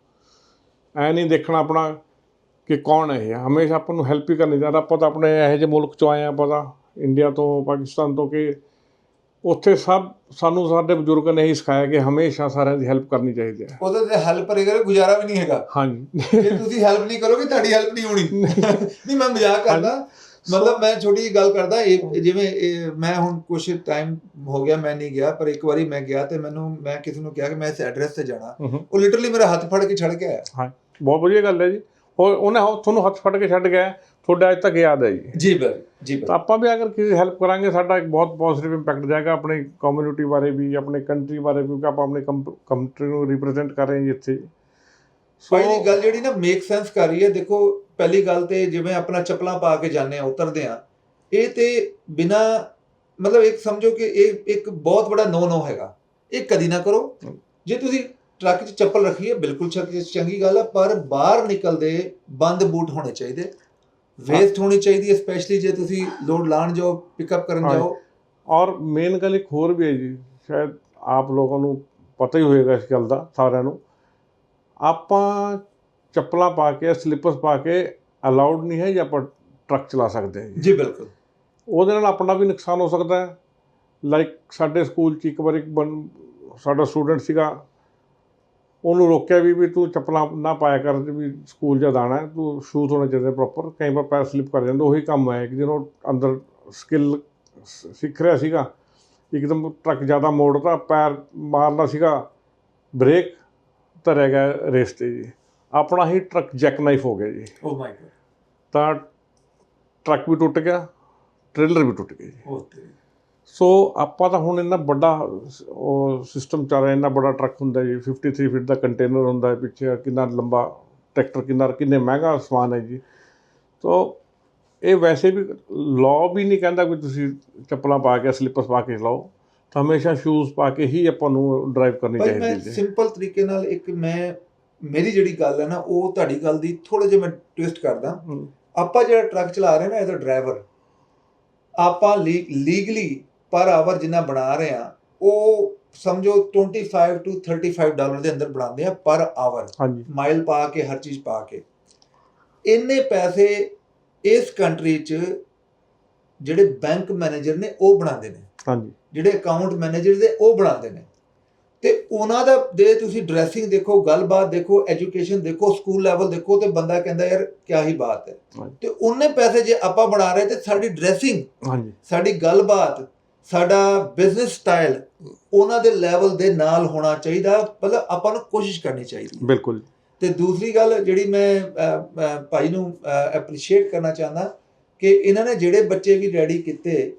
ਐ ਨਹੀਂ ਦੇਖਣਾ ਆਪਣਾ ਕਿ ਕੌਣ ਹੈ ਇਹ। ਹਮੇਸ਼ਾ ਆਪਾਂ ਨੂੰ ਹੈਲਪ ਹੀ ਕਰਨੀ ਚਾਹੀਦਾ। ਆਪਾਂ ਤਾਂ ਆਪਣੇ ਇਹੋ ਜਿਹੇ ਮੁਲਕ ਚੋਂ ਆਏ ਆ ਪਤਾ ਇੰਡੀਆ ਤੋਂ ਪਾਕਿਸਤਾਨ ਤੋਂ ਕਿ ਉੱਥੇ ਸਭ ਸਾਨੂੰ ਸਾਡੇ ਬਜ਼ੁਰਗਾਂ ਨੇ ਹੀ ਸਿਖਾਇਆ ਕਿ ਹਮੇਸ਼ਾ ਸਾਰਿਆਂ ਦੀ ਹੈਲਪ ਕਰਨੀ ਚਾਹੀਦੀ ਹੈ। ਉਹਦੇ ਤੇ ਹੈਲਪ ਕਰੇਗਾ ਗੁਜ਼ਾਰਾ ਵੀ ਨਹੀਂ ਹੈਗਾ। ਹਾਂਜੀ। ਜੇ ਤੁਸੀਂ ਹੈਲਪ ਨਹੀਂ ਕਰੋਗੇ ਤੁਹਾਡੀ ਹੈਲਪ ਨਹੀਂ ਹੋਣੀ। ਨਹੀਂ। ਮੈਂ ਮਜ਼ਾਕ ਕਰਦਾ। ਮਤਲਬ ਮੈਂ ਛੋਟੀ ਜਿਹੀ ਗੱਲ ਕਰਦਾ ਇਹ ਜਿਵੇਂ ਇਹ ਮੈਂ ਹੁਣ ਕੁਝ ਟਾਈਮ ਹੋ ਗਿਆ ਮੈਂ ਨਹੀਂ ਗਿਆ ਪਰ ਇੱਕ ਵਾਰੀ ਮੈਂ ਗਿਆ ਤੇ ਮੈਨੂੰ ਮੈਂ ਕਿਸੇ ਨੂੰ ਕਿਹਾ ਕਿ ਮੈਂ ਇਸ ਐਡਰੈਸ ਤੇ ਜਾਣਾ। ਹੂੰ ਹੂੰ। ਉਹ ਲਿਟਰਲੀ ਮੇਰਾ ਹੱਥ ਫੜ ਕੇ ਛੱਡ ਕੇ ਆਇਆ। ਬਹੁਤ ਵਧੀਆ ਗੱਲ ਹੈ ਜੀ। ਉਹ ਉਹਨੇ ਉਹ ਤੁਹਾਨੂੰ ਹੱਥ ਫੜ ਕੇ ਛੱਡ ਗਿਆ ਤੁਹਾਡਾ ਅੱਜ ਤੱਕ ਯਾਦ ਹੈ ਜੀ। ਜੀ ਬਿਲ ਜੀ ਤਾਂ ਆਪਾਂ ਵੀ ਅਗਰ ਕਿਸੇ ਹੈਲਪ ਕਰਾਂਗੇ ਸਾਡਾ ਇੱਕ ਬਹੁਤ ਪੋਜ਼ਿਟਿਵ ਇੰਪੈਕਟ ਜਾਏਗਾ ਆਪਣੀ ਕਮਿਊਨਿਟੀ ਬਾਰੇ ਵੀ ਆਪਣੇ ਕੰਟਰੀ ਬਾਰੇ ਵੀ ਕਿਉਂਕਿ ਆਪਾਂ ਆਪਣੀ ਕੰਟਰੀ ਨੂੰ ਰਿਪਰੈਜ਼ੈਂਟ ਕਰ ਰਹੇ ਹਾਂ ਜੀ ਇੱਥੇ। ਭਾਈ ਦੀ ਗੱਲ ਜਿਹੜੀ ਨਾ ਮੇਕ ਸੈਂਸ ਕਰ ਰਹੀ ਹੈ। ਦੇਖੋ ਪਹਿਲੀ ਗੱਲ ਤੇ ਜਿਵੇਂ ਆਪਣਾ ਚੱਪਲਾਂ ਪਾ ਕੇ ਜਾਂਦੇ ਆ ਉਤਰਦੇ ਆ ਇਹ ਤੇ ਬਿਨਾ ਮਤਲਬ ਇੱਕ ਸਮਝੋ ਕਿ ਇਹ ਇੱਕ ਬਹੁਤ ਬੜਾ ਨੋ ਨੋ ਹੈਗਾ। ਇਹ ਕਦੀ ਨਾ ਕਰੋ। ਜੇ ਤੁਸੀਂ ਟਰੱਕ 'ਚ ਚੱਪਲ ਰੱਖੀ ਹੈ ਬਿਲਕੁਲ ਚੰਗੀ ਗੱਲ ਹੈ ਪਰ ਬਾਹਰ ਨਿਕਲਦੇ ਬੰਦ ਬੂਟ ਹੋਣੇ ਚਾਹੀਦੇ। ਵੇਸਟ ਹੋਣੀ ਚਾਹੀਦੀ ਹੈ ਸਪੈਸ਼ਲੀ ਜੇ ਤੁਸੀਂ ਲੋਡ ਲਾਣ ਜਾਓ ਪਿਕਅਪ ਕਰਨ। ਜਾਓ। ਔਰ ਮੇਨ ਗੱਲ ਇੱਕ ਹੋਰ ਵੀ ਹੈ ਜੀ ਸ਼ਾਇਦ ਆਪ ਲੋਕਾਂ ਨੂੰ ਪਤਾ ਹੀ ਹੋਏਗਾ ਇਸ ਗੱਲ ਦਾ ਸਾਰਿਆਂ ਨੂੰ। ਆਪਾਂ ਚੱਪਲਾਂ ਪਾ ਕੇ ਸਲੀਪਰਸ ਪਾ ਕੇ ਅਲਾਉਡ ਨਹੀਂ ਹੈ ਜੀ ਆਪਾਂ ਟਰੱਕ ਚਲਾ ਸਕਦੇ ਹਾਂ ਜੀ। ਜੀ ਬਿਲਕੁਲ। ਉਹਦੇ ਨਾਲ ਆਪਣਾ ਵੀ ਨੁਕਸਾਨ ਹੋ ਸਕਦਾ ਹੈ। ਲਾਈਕ ਸਾਡੇ ਸਕੂਲ 'ਚ ਇੱਕ ਵਾਰ ਇੱਕ ਬੰ- ਸਾਡਾ ਸਟੂਡੈਂਟ ਸੀਗਾ ਉਹਨੂੰ ਰੋਕਿਆ ਵੀ ਵੀ ਤੂੰ ਚੱਪਲਾਂ ਨਾ ਪਾਇਆ ਕਰ ਵੀ ਸਕੂਲ ਜਦ ਆਉਣਾ ਹੈ ਤੂੰ ਸ਼ੂਜ਼ ਹੋਣੇ ਚਾਹੀਦੇ ਪ੍ਰੋਪਰ ਕਈ ਵਾਰ ਪੈਰ ਸਲਿਪ ਕਰ ਜਾਂਦੇ ਉਹੀ ਕੰਮ ਹੈ। ਕਿ ਜਦੋਂ ਅੰਦਰ ਸਕਿੱਲ ਸਿੱਖ ਰਿਹਾ ਸੀਗਾ ਇੱਕਦਮ ਟਰੱਕ ਜ਼ਿਆਦਾ ਮੋੜਦਾ ਪੈਰ ਮਾਰਦਾ ਸੀਗਾ ਬ੍ਰੇਕ ਧਰਿਆ ਗਿਆ ਰੇਸ ਤੇ ਜੀ। ਆਪਣਾ ਹੀ ਟਰੱਕ ਜੈਕ ਨਾਈਫ ਹੋ ਗਿਆ ਜੀ। ਓ ਮਾਈ ਗॉड ਤਾਂ ਟਰੱਕ ਵੀ ਟੁੱਟ ਗਿਆ ਟ੍ਰੇਲਰ ਵੀ ਟੁੱਟ ਗਏ ਜੀ। ਤੇ। ਸੋ ਆਪਾਂ ਤਾਂ ਹੁਣ ਇੰਨਾ ਵੱਡਾ ਉਹ ਸਿਸਟਮ ਚੱਲ ਰਿਹਾ ਇੰਨਾ ਵੱਡਾ ਟਰੱਕ ਹੁੰਦਾ ਜੀ। 53 ਫੀਟ ਦਾ ਕੰਟੇਨਰ ਹੁੰਦਾ ਹੈ ਪਿੱਛੇ ਕਿੰਨਾ ਲੰਬਾ ਟਰੈਕਟਰ ਕਿੰਨਾ ਕਿੰਨੇ ਮਹਿੰਗਾ ਸਮਾਨ ਹੈ ਜੀ। ਸੋ ਇਹ ਵੈਸੇ ਵੀ ਲਾਅ ਵੀ ਨਹੀਂ ਕਹਿੰਦਾ ਕਿ ਤੁਸੀਂ ਚੱਪਲਾਂ ਪਾ ਕੇ ਸਲੀਪਰਸ ਪਾ ਕੇ ਚਲਾਓ ਤਾਂ ਹਮੇਸ਼ਾ ਸ਼ੂਜ਼ ਪਾ ਕੇ ਹੀ ਆਪਾਂ ਨੂੰ ਡਰਾਈਵ ਕਰਨੀ ਮੈਂ ਚਾਹੀਦੀ ਹੈ ਸਿੰਪਲ ਤਰੀਕੇ ਨਾਲ ਇੱਕ ਮੈਂ ਮੇਰੀ ਜਿਹੜੀ ਗੱਲ ਹੈ ਨਾ ਉਹ ਤੁਹਾਡੀ ਗੱਲ ਦੀ ਥੋੜਾ ਜਿਹਾ ਮੈਂ ਟਵਿਸਟ ਕਰਦਾ। ਆਪਾਂ ਜਿਹੜਾ ਟਰੱਕ ਚਲਾ ਰਹੇ ਨਾ ਐਜ਼ ਅ ਡਰਾਈਵਰ ਆਪਾਂ ਲੀਗਲੀ ਪਰ ਆਵਰ ਜਿੰਨਾ ਬਣਾ ਰਹੇ ਆ ਉਹ ਸਮਝੋ 25 ਟੂ 35 ਡਾਲਰ ਦੇ ਅੰਦਰ ਬਣਾਉਂਦੇ ਆ ਪਰ ਆਵਰ ਮਾਈਲ ਪਾ ਕੇ ਹਰ ਚੀਜ਼ ਪਾ ਕੇ। ਇੰਨੇ ਪੈਸੇ ਇਸ ਕੰਟਰੀ 'ਚ ਜਿਹੜੇ ਬੈਂਕ ਮੈਨੇਜਰ ਨੇ ਉਹ ਬਣਾਉਂਦੇ ਨੇ। ਹਾਂਜੀ। ਜਿਹੜੇ ਅਕਾਊਂਟ ਮੈਨੇਜਰ ਦੇ ਉਹ ਬਣਾਉਂਦੇ ਨੇ। ਤੇ ਉਹਨਾਂ ਦਾ ਦੇ ਤੁਸੀਂ ਡਰੈਸਿੰਗ ਦੇਖੋ ਗੱਲਬਾਤ ਦੇਖੋ ਐਜੂਕੇਸ਼ਨ ਦੇਖੋ ਸਕੂਲ ਲੈਵਲ ਦੇਖੋ ਤੇ ਬੰਦਾ ਕਹਿੰਦਾ ਯਾਰ ਕਿਆ ਹੀ ਬਾਤ ਹੈ। ਤੇ ਉਹਨੇ ਪੈਸੇ ਜੇ ਆਪਾਂ ਬਣਾ ਰਹੇ ਤੇ ਸਾਡੀ ਡਰੈਸਿੰਗ ਹਾਂਜੀ। ਸਾਡੀ ਗੱਲਬਾਤ ਸਾਡਾ ਬਿਜ਼ਨਸ ਸਟਾਈਲ ਉਹਨਾਂ ਦੇ ਲੈਵਲ ਦੇ ਨਾਲ ਹੋਣਾ ਚਾਹੀਦਾ। ਮਤਲਬ ਆਪਾਂ ਨੂੰ ਕੋਸ਼ਿਸ਼ ਕਰਨੀ ਚਾਹੀਦੀ ਬਿਲਕੁਲ ਤੇ ਦੂਸਰੀ ਗੱਲ ਜਿਹੜੀ ਮੈਂ ਭਾਈ ਨੂੰ ਐਪਰੀਸ਼ੀਏਟ ਕਰਨਾ ਚਾਹੁੰਦਾ ਕਿ ਇਹਨਾਂ ਨੇ ਜਿਹੜੇ ਬੱਚੇ ਵੀ ਰੈਡੀ ਕੀਤੇ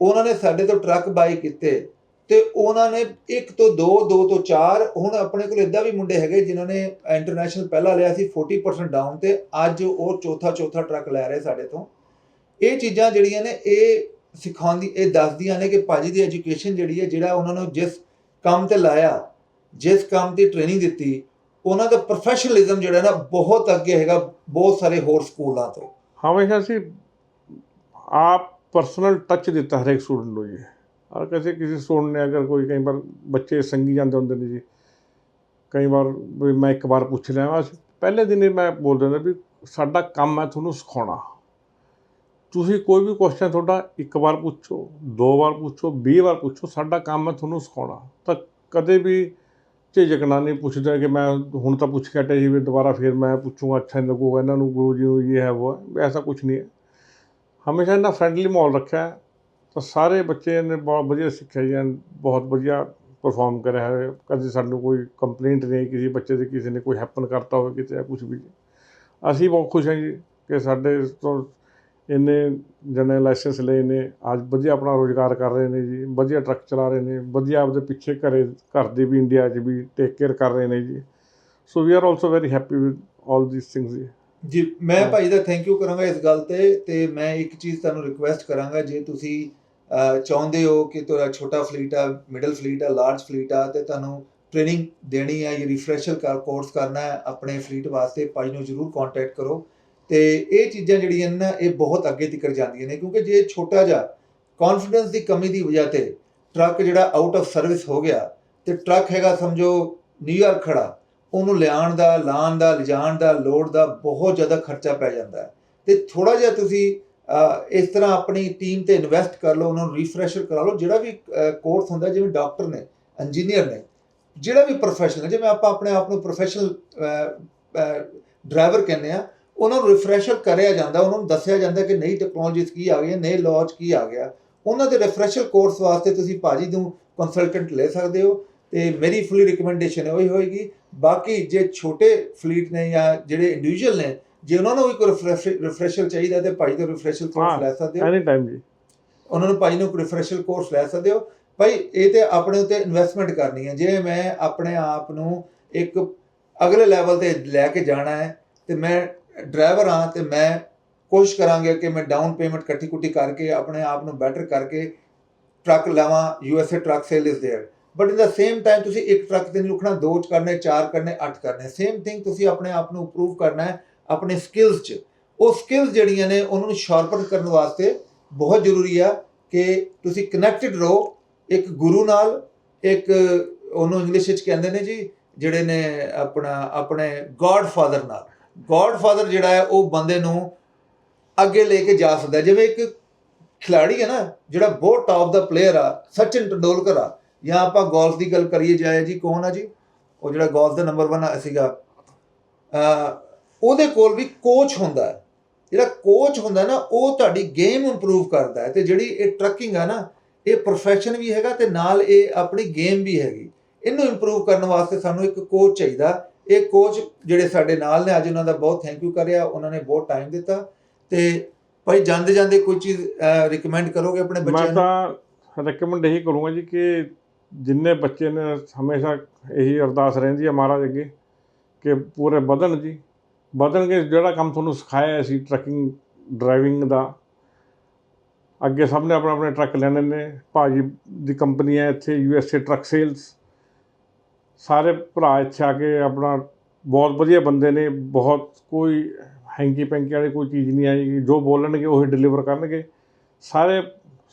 ਉਹਨਾਂ ਨੇ ਸਾਡੇ ਤੋਂ ਟਰੱਕ ਬਾਈ ਕੀਤੇ ਤੇ ਉਹਨਾਂ ਨੇ ਇੱਕ ਤੋਂ ਦੋ ਦੋ ਤੋਂ ਚਾਰ, ਹੁਣ ਆਪਣੇ ਕੋਲ ਇਦਾਂ ਵੀ ਮੁੰਡੇ ਹੈਗੇ ਜਿਨ੍ਹਾਂ ਨੇ ਇੰਟਰਨੈਸ਼ਨਲ ਪਹਿਲਾ ਲਿਆ ਸੀ 40% ਡਾਊਨ ਤੇ ਅੱਜ ਉਹ ਚੌਥਾ ਚੌਥਾ ਟਰੱਕ ਲੈ ਰਹੇ ਸਾਡੇ ਤੋਂ। ਇਹ ਚੀਜ਼ਾਂ ਜਿਹੜੀਆਂ ਨੇ, ਇਹ ਸਿਖਾਉਂਦੀ, ਇਹ ਦੱਸਦੀਆਂ ਨੇ ਕਿ ਭਾਜੀ ਦੀ ਐਜੂਕੇਸ਼ਨ ਜਿਹੜੀ ਹੈ, ਜਿਹੜਾ ਉਹਨਾਂ ਨੂੰ ਜਿਸ ਕੰਮ ਤੇ ਲਾਇਆ, ਜਿਸ ਕੰਮ ਦੀ ਟ੍ਰੇਨਿੰਗ ਦਿੱਤੀ, ਉਹਨਾਂ ਦਾ ਪ੍ਰੋਫੈਸ਼ਨਲਿਜ਼ਮ ਜਿਹੜਾ ਨਾ ਬਹੁਤ ਅੱਗੇ ਹੈਗਾ, ਬਹੁਤ ਸਾਰੇ ਹੋਰ ਸਕੂਲਾਂ ਤੋਂ। ਹਮੇਸ਼ਾ ਅਸੀਂ ਆਪ ਪਰਸਨਲ ਟੱਚ ਦਿੱਤਾ ਹਰੇਕ ਸਟੂਡੈਂਟ ਨੂੰ ਜੀ ਔਰ ਕਿਸੇ ਕਿਸੇ ਸਟੂਡੈਂਟ ਨੇ ਅਗਰ ਕੋਈ ਕਈ ਵਾਰ ਬੱਚੇ ਸੰਗੀ ਜਾਂਦੇ ਹੁੰਦੇ ਨੇ ਜੀ ਕਈ ਵਾਰ ਵੀ ਮੈਂ ਇੱਕ ਵਾਰ ਪੁੱਛ ਲਿਆ ਅਸੀਂ ਪਹਿਲੇ ਦਿਨ ਹੀ ਮੈਂ ਬੋਲ ਦਿੰਦਾ ਵੀ ਸਾਡਾ ਕੰਮ ਹੈ ਤੁਹਾਨੂੰ ਸਿਖਾਉਣਾ ਤੁਸੀਂ ਕੋਈ ਵੀ ਕੁਐਸਚਨ ਤੁਹਾਡਾ ਇੱਕ ਵਾਰ ਪੁੱਛੋ ਦੋ ਵਾਰ ਪੁੱਛੋ 20 ਵਾਰ ਪੁੱਛੋ ਸਾਡਾ ਕੰਮ ਹੈ ਤੁਹਾਨੂੰ ਸਿਖਾਉਣਾ ਤਾਂ ਕਦੇ ਵੀ ਝਿਜਕਣਾ ਨਹੀਂ ਪੁੱਛਦਾ ਕਿ ਮੈਂ ਹੁਣ ਤਾਂ ਪੁੱਛ ਕੇ ਹਟਿਆ ਜੀ ਵੀ ਦੁਬਾਰਾ ਫਿਰ ਮੈਂ ਪੁੱਛੂੰਗਾ ਅੱਛਾ ਨਹੀਂ ਲੱਗੂਗਾ ਇਹਨਾਂ ਨੂੰ ਗੁਰੂ ਜੀ ਨੂੰ ਇਹ ਹੈ ਉਹ ਹੈ ਐਸਾ ਕੁਝ ਨਹੀਂ ਹੈ ਹਮੇਸ਼ਾ ਇਹਨਾਂ ਫਰੈਂਡਲੀ ਮਾਹੌਲ ਰੱਖਿਆ ਤਾਂ ਸਾਰੇ ਬੱਚੇ ਨੇ ਬਹੁਤ ਵਧੀਆ ਸਿੱਖਿਆ ਜੀ ਐਨ ਬਹੁਤ ਵਧੀਆ ਪਰਫਾਰਮ ਕਰਿਆ ਹੈ। ਕਦੇ ਸਾਨੂੰ ਕੋਈ ਕੰਪਲੇਂਟ ਨਹੀਂ ਕਿਸੇ ਬੱਚੇ ਦੇ ਕਿਸੇ ਨੇ ਕੋਈ ਹੈਪਨ ਕਰਤਾ ਹੋਵੇ ਕਿਤੇ ਜਾਂ ਕੁਝ ਵੀ। ਅਸੀਂ ਬਹੁਤ ਖੁਸ਼ ਹਾਂ ਜੀ ਕਿ ਸਾਡੇ ਤੋਂ ਇੰਨੇ ਜਣੇ ਲਾਇਸੈਂਸ ਲਏ ਨੇ। ਅੱਜ ਵਧੀਆ ਆਪਣਾ ਰੋਜ਼ਗਾਰ ਕਰ ਰਹੇ ਨੇ ਜੀ, ਵਧੀਆ ਟਰੱਕ ਚਲਾ ਰਹੇ ਨੇ, ਵਧੀਆ ਆਪਦੇ ਪਿੱਛੇ ਘਰੇ, ਘਰ ਦੇ ਵੀ ਇੰਡੀਆ 'ਚ ਵੀ ਟੇਕ ਕੇਅਰ ਕਰ ਰਹੇ ਨੇ ਜੀ। So we are also very happy with all these things ਜੀ। ਜੀ ਮੈਂ। ਭਾਈ ਦਾ ਥੈਂਕ ਯੂ ਕਰਾਂਗਾ ਇਸ ਗੱਲ ਤੇ ਤੇ ਮੈਂ ਇੱਕ ਚੀਜ਼ ਤੁਹਾਨੂੰ ਰਿਕੁਐਸਟ ਕਰਾਂਗਾ ਜੇ ਤੁਸੀਂ ਚਾਹੁੰਦੇ ਹੋ ਕਿ ਤੁਹਾਡਾ ਛੋਟਾ ਫਲੀਟ ਆ ਮਿਡਲ ਫਲੀਟ ਆ ਲਾਰਜ ਫਲੀਟ ਆ ਤੇ ਤੁਹਾਨੂੰ ਟ੍ਰੇਨਿੰਗ ਦੇਣੀ ਹੈ ਜਾਂ ਰਿਫਰੈਸ਼ਰ ਕਰ ਕੋਰਸ ਕਰਨਾ ਹੈ ਆਪਣੇ ਫਲੀਟ ਵਾਸਤੇ ਭਾਈ ਨੂੰ ਜਰੂਰ ਕੰਟੈਕਟ ਕਰੋ ਤੇ ਇਹ ਚੀਜ਼ਾਂ ਜਿਹੜੀਆਂ ਨੇ ਨਾ ਇਹ ਬਹੁਤ ਅੱਗੇ ਤੱਕ ਜਾਂਦੀਆਂ ਨੇ ਕਿਉਂਕਿ ਜੇ ਛੋਟਾ ਜਿਹਾ ਕੌਨਫੀਡੈਂਸ ਦੀ ਕਮੀ ਦੀ ਵਜ੍ਹਾ ਤੇ ਟਰੱਕ ਜਿਹੜਾ ਆਊਟ ਆਫ ਸਰਵਿਸ ਹੋ ਗਿਆ ਤੇ ਟਰੱਕ ਹੈਗਾ ਸਮਝੋ ਨਿਊਯਾਰਕ ਖੜਾ ਉਹਨੂੰ ਲਿਆਉਣ ਦਾ, ਲਾਉਣ ਦਾ, ਲਿਜਾਣ ਦਾ ਲੋਡ ਦਾ ਬਹੁਤ ਜ਼ਿਆਦਾ ਖਰਚਾ ਪੈ ਜਾਂਦਾ ਹੈ। ਤੇ ਥੋੜਾ ਜਿਹਾ ਤੁਸੀਂ ਇਸ ਤਰ੍ਹਾਂ ਆਪਣੀ ਟੀਮ ਤੇ ਇਨਵੈਸਟ ਕਰ ਲਓ, ਉਹਨਾਂ ਨੂੰ ਰੀਫਰੈਸ਼ਰ ਕਰਾ ਲਓ। ਜਿਹੜਾ ਵੀ ਕੋਰਸ ਹੁੰਦਾ, ਜਿਵੇਂ ਡਾਕਟਰ ਨੇ ਇੰਜੀਨੀਅਰ ਨੇ, ਜਿਹੜਾ ਵੀ ਪ੍ਰੋਫੈਸ਼ਨਲ ਜਿਵੇਂ ਆਪਾਂ ਆਪਣੇ ਆਪ ਨੂੰ ਪ੍ਰੋਫੈਸ਼ਨਲ ਡਰਾਈਵਰ ਕਹਿੰਦੇ ਆ ਉਹਨਾਂ ਨੂੰ ਰਿਫਰੈਸ਼ਰ ਕਰਿਆ ਜਾਂਦਾ, ਉਹਨਾਂ ਨੂੰ ਦੱਸਿਆ ਜਾਂਦਾ ਕਿ ਨਈ ਟੈਕਨੋਲੋਜੀਜ਼ ਕੀ ਆ ਗਈਆਂ ਨਏ ਲਾਜ ਕੀ ਆ ਗਿਆ। ਉਹਨਾਂ ਦੇ ਰਿਫਰੈਸ਼ਰ ਕੋਰਸ ਵਾਸਤੇ ਤੁਸੀਂ ਭਾਜੀ ਨੂੰ ਕੰਸਲਟੈਂਟ ਲੈ ਸਕਦੇ ਹੋ। ਤੇ ਮੇਰੀ ਫੁੱਲੀ ਰਿਕਮੈਂਡੇਸ਼ਨ ਹੈ, ਉਹੀ ਹੋਏਗੀ। ਬਾਕੀ ਜੇ ਛੋਟੇ ਫਲੀਟ ਨੇ ਜਾਂ ਜਿਹੜੇ ਇੰਡੀਵਿਜੂਅਲ ਨੇ ਜੇ ਉਹਨਾਂ ਨੂੰ ਵੀ ਕੋਈ ਰਿਫਰੈਸ਼ਰ ਚਾਹੀਦਾ ਤੇ ਭਾਈ ਤੋਂ ਰਿਫਰੈਸ਼ਰ ਕੋਰਸ ਹਾਂ, ਲੈ ਸਕਦੇ ਹੋ ਐਨੀ ਟਾਈਮ ਜੀ ਉਹਨਾਂ ਨੂੰ ਭਾਈ ਨੂੰ ਰਿਫਰੈਸ਼ਰ ਕੋਰਸ ਲੈ ਸਕਦੇ ਹੋ ਭਾਈ ਇਹ ਤੇ ਆਪਣੇ ਉੱਤੇ ਇਨਵੈਸਟਮੈਂਟ ਕਰਨੀ ਹੈ ਜੇ ਮੈਂ ਆਪਣੇ ਆਪ ਨੂੰ ਇੱਕ ਅਗਲੇ ਲੈਵਲ ਤੇ ਲੈ ਕੇ ਜਾਣਾ ਹੈ ਤੇ ਮੈਂ ਡਰਾਈਵਰ ਹਾਂ ਤੇ ਮੈਂ ਕੋਸ਼ਿਸ਼ ਕਰਾਂਗੇ ਕਿ ਮੈਂ ਡਾਊਨ ਪੇਮੈਂਟ ਇਕੱਠੀ ਕੁੱਟੀ ਕਰਕੇ ਆਪਣੇ ਆਪ ਨੂੰ ਬੈਟਰ ਕਰਕੇ ਟਰੱਕ ਲਵਾਂ USA truck sale is there but in the same time ਤੁਸੀਂ ਇੱਕ ਟਰੱਕ ਤੇ ਨਹੀਂ ਰੁਕਣਾ, ਦੋ ਚ ਕਰਨੇ, ਚਾਰ ਕਰਨੇ, ਅੱਠ ਕਰਨੇ। ਸੇਮ ਥਿੰਗ ਤੁਸੀਂ ਆਪਣੇ ਆਪ ਨੂੰ ਇੰਪਰੂਵ ਕਰਨਾ ਹੈ ਆਪਣੇ ਸਕਿੱਲਸ 'ਚ। ਉਹ ਸਕਿੱਲਸ ਜਿਹੜੀਆਂ ਨੇ, ਉਹਨਾਂ ਨੂੰ ਸ਼ਾਰਪਨ ਕਰਨ ਵਾਸਤੇ ਬਹੁਤ ਜ਼ਰੂਰੀ ਆ ਕਿ ਤੁਸੀਂ ਕਨੈਕਟਡ ਰਹੋ ਇੱਕ ਗੁਰੂ ਨਾਲ। ਇੱਕ ਉਹਨੂੰ ਇੰਗਲਿਸ਼ ਵਿੱਚ ਕਹਿੰਦੇ ਨੇ ਜੀ, ਜਿਹੜੇ ਨੇ ਆਪਣਾ, ਆਪਣੇ ਗੋਡਫਾਦਰ ਨਾਲ। ਗੋਡਫਾਦਰ ਜਿਹੜਾ ਹੈ, ਉਹ ਬੰਦੇ ਨੂੰ ਅੱਗੇ ਲੈ ਕੇ ਜਾ ਸਕਦਾ ਜਿਵੇਂ ਇੱਕ ਖਿਲਾੜੀ ਹੈ ਨਾ, ਜਿਹੜਾ ਬਹੁਤ ਟਾਪ ਦਾ ਪਲੇਅਰ ਆ, ਸਚਿਨ ਟੈਂਡੂਲਕਰ ਆ। ਜਾਂ ਆਪਾਂ ਗੋਲਫ ਦੀ ਗੱਲ ਕਰੀਏ ਜਾਇਆ ਜੀ, ਕੌਣ ਆ ਜੀ? ਉਹ ਜਿਹੜਾ ਗੋਲਫ ਦਾ ਨੰਬਰ 1 ਸੀਗਾ। ਉਹਦੇ ਕੋਲ ਵੀ ਕੋਚ ਹੁੰਦਾ ਹੈ। ਜਿਹੜਾ ਕੋਚ ਹੁੰਦਾ ਨਾ, ਉਹ ਤੁਹਾਡੀ ਗੇਮ ਇੰਪਰੂਵ ਕਰਦਾ ਹੈ ਤੇ ਜਿਹੜੀ ਇਹ ਟਰੱਕਿੰਗ ਆ ਨਾ, ਇਹ ਪ੍ਰੋਫੈਸ਼ਨ ਵੀ ਹੈਗਾ ਤੇ ਨਾਲ ਇਹ ਆਪਣੀ ਗੇਮ ਵੀ ਹੈਗੀ। ਇਹਨੂੰ ਇੰਪਰੂਵ ਕਰਨ ਵਾਸਤੇ ਸਾਨੂੰ ਇੱਕ ਕੋਚ ਚਾਹੀਦਾ। ਇਹ ਕੋਚ ਜਿਹੜੇ ਸਾਡੇ ਨਾਲ ਨੇ, ਅੱਜ ਉਹਨਾਂ ਦਾ ਬਹੁਤ ਥੈਂਕ ਯੂ ਕਰਿਆ, ਉਹਨਾਂ ਨੇ ਬਹੁਤ ਟਾਈਮ ਦਿੱਤਾ ਤੇ ਭਾਈ ਜਾਂਦੇ ਜਾਂਦੇ ਕੋਈ ਚੀਜ਼ ਰეკਮੈਂਡ ਕਰੋਗੇ ਆਪਣੇ ਬੱਚਿਆਂ ਨੂੰ? ਮੈਂ ਤਾਂ ਰეკਮੈਂਡ ਇਹੀ ਕਰੂੰਗਾ ਜੀ ਕਿ ਜਿੰਨੇ ਬੱਚੇ ਨੇ, ਹਮੇਸ਼ਾ ਇਹੀ ਅਰਦਾਸ ਰਹਿੰਦੀ ਹੈ ਮਹਾਰਾਜ ਅੱਗੇ ਕਿ ਪੂਰੇ ਵਧਣ ਜੀ। ਵਧਣਗੇ ਜਿਹੜਾ ਕੰਮ ਤੁਹਾਨੂੰ ਸਿਖਾਇਆ ਸੀ ਟਰੱਕਿੰਗ ਡਰਾਈਵਿੰਗ ਦਾ। ਅੱਗੇ ਸਭ ਨੇ ਆਪਣੇ ਆਪਣੇ ਟਰੱਕ ਲੈਣੇ ਨੇ। ਭਾਜੀ ਦੀ ਕੰਪਨੀ ਹੈ ਇੱਥੇ U S A truck sales ਸਾਰੇ ਭਰਾ ਇੱਥੇ ਆ ਕੇ ਆਪਣਾ ਬਹੁਤ ਵਧੀਆ ਬੰਦੇ ਨੇ। ਬਹੁਤ ਕੋਈ ਹੈਂਕੀ ਪੈਂਕੀ ਵਾਲੀ ਕੋਈ ਚੀਜ਼ ਨਹੀਂ ਆਏਗੀ ਜੋ ਬੋਲਣਗੇ, ਉਹੀ ਡਿਲੀਵਰ ਕਰਨਗੇ। ਸਾਰੇ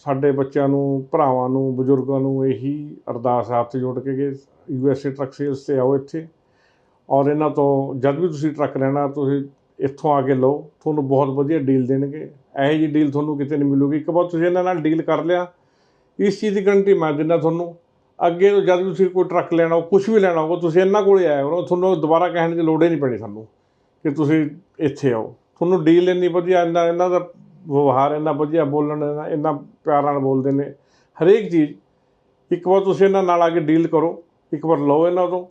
ਸਾਡੇ ਬੱਚਿਆਂ ਨੂੰ, ਭਰਾਵਾਂ ਨੂੰ, ਬਜ਼ੁਰਗਾਂ ਨੂੰ ਇਹੀ ਅਰਦਾਸ ਹੱਥ ਜੋੜ ਕੇ ਕਿ U S A truck sales ਤੇ ਆਓ ਇੱਥੇ। ਔਰ ਇਹਨਾਂ ਤੋਂ ਜਦ ਵੀ ਤੁਸੀਂ ਟਰੱਕ ਲੈਣਾ, ਤੁਸੀਂ ਇੱਥੋਂ ਆ ਕੇ ਲਓ। ਤੁਹਾਨੂੰ ਬਹੁਤ ਵਧੀਆ ਡੀਲ ਦੇਣਗੇ। ਇਹੋ ਜਿਹੀ ਡੀਲ ਤੁਹਾਨੂੰ ਕਿਤੇ ਨਹੀਂ ਮਿਲੂਗੀ। ਇੱਕ ਵਾਰ ਤੁਸੀਂ ਇਹਨਾਂ ਨਾਲ ਡੀਲ ਕਰ ਲਿਆ, ਇਸ ਚੀਜ਼ ਦੀ ਗਰੰਟੀ ਮੈਂ ਦਿੰਦਾ ਤੁਹਾਨੂੰ। ਅੱਗੇ ਤੋਂ ਜਦ ਵੀ ਤੁਸੀਂ ਕੋਈ ਟਰੱਕ ਲੈਣਾ ਹੋ ਕੁਝ ਵੀ ਲੈਣਾ ਹੋਵੇ, ਤੁਸੀਂ ਇਹਨਾਂ ਕੋਲੇ ਆਇਆ ਕਰੋ ਤੁਹਾਨੂੰ ਦੁਬਾਰਾ ਕਹਿਣ ਦੀ ਲੋੜ ਹੀ ਨਹੀਂ ਪੈਣੀ ਸਾਨੂੰ ਕਿ ਤੁਸੀਂ ਇੱਥੇ ਆਓ। ਤੁਹਾਨੂੰ ਡੀਲ ਇੰਨੀ ਵਧੀਆ, ਇੰਨਾ ਇਹਨਾਂ ਦਾ ਵਿਵਹਾਰ ਇੰਨਾ ਵਧੀਆ ਬੋਲਣ ਦਾ ਇੰਨਾ ਪਿਆਰ ਨਾਲ ਬੋਲਦੇ ਨੇ। ਹਰੇਕ ਚੀਜ਼, ਇੱਕ ਵਾਰ ਤੁਸੀਂ ਇਹਨਾਂ ਨਾਲ ਆ ਕੇ ਡੀਲ ਕਰੋ, ਇੱਕ ਵਾਰ ਲਓ ਇਹਨਾਂ ਤੋਂ,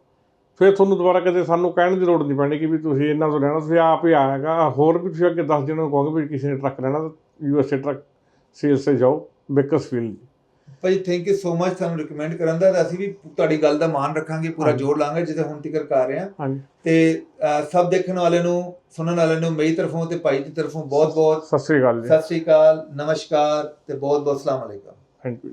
ਫਿਰ ਤੁਹਾਨੂੰ ਦੁਬਾਰਾ ਕਦੇ ਸਾਨੂੰ ਕਹਿਣ ਦੀ ਲੋੜ ਨਹੀਂ ਪੈਣੀ ਕਿ ਵੀ ਤੁਸੀਂ ਇਹਨਾਂ ਤੋਂ ਲੈਣਾ, ਤੁਸੀਂ ਆਪ ਹੀ ਆਏਗਾ ਹੋਰ ਵੀ ਤੁਸੀਂ ਅੱਗੇ 10 ਜਣਾਂ ਨੂੰ ਕਹੋਗੇ ਵੀ ਕਿਸੇ ਨੇ ਟਰੱਕ ਲੈਣਾ, ਤਾਂ U S A truck sales ਤੇ ਜਾਓ ਬੇਕਰਸਫੀਲਡ ਭਾਈ ਥੈਂਕ ਯੂ ਸੋ ਮਚ ਤੁਹਾਨੂੰ ਰეკਮੈਂਡ ਕਰਨ ਦਾ ਅਸੀਂ ਵੀ ਤੁਹਾਡੀ ਗੱਲ ਦਾ ਮਾਨ ਰੱਖਾਂਗੇ ਪੂਰਾ। ਜੋਰ ਲਾਂਗੇ ਜਿੱਥੇ ਹੁਣ ਤੱਕ ਕਰ ਰਹੇ ਹਾਂ। ਤੇ ਸਭ ਦੇਖਣ ਵਾਲੇ ਨੂੰ ਸੁਣਨ ਵਾਲੇ ਨੂੰ ਮੇਰੀ ਤਰਫੋਂ ਤੇ ਭਾਈ ਦੀ ਤਰਫੋਂ ਬਹੁਤ ਬਹੁਤ ਸਤਿ ਸ੍ਰੀ ਅਕਾਲ ਜੀ। ਸਤਿ ਸ੍ਰੀ ਅਕਾਲ ਨਮਸਕਾਰ ਤੇ ਬਹੁਤ ਬਹੁਤ ਸਲਾਮ ਅਲੈਕਮ। Thank you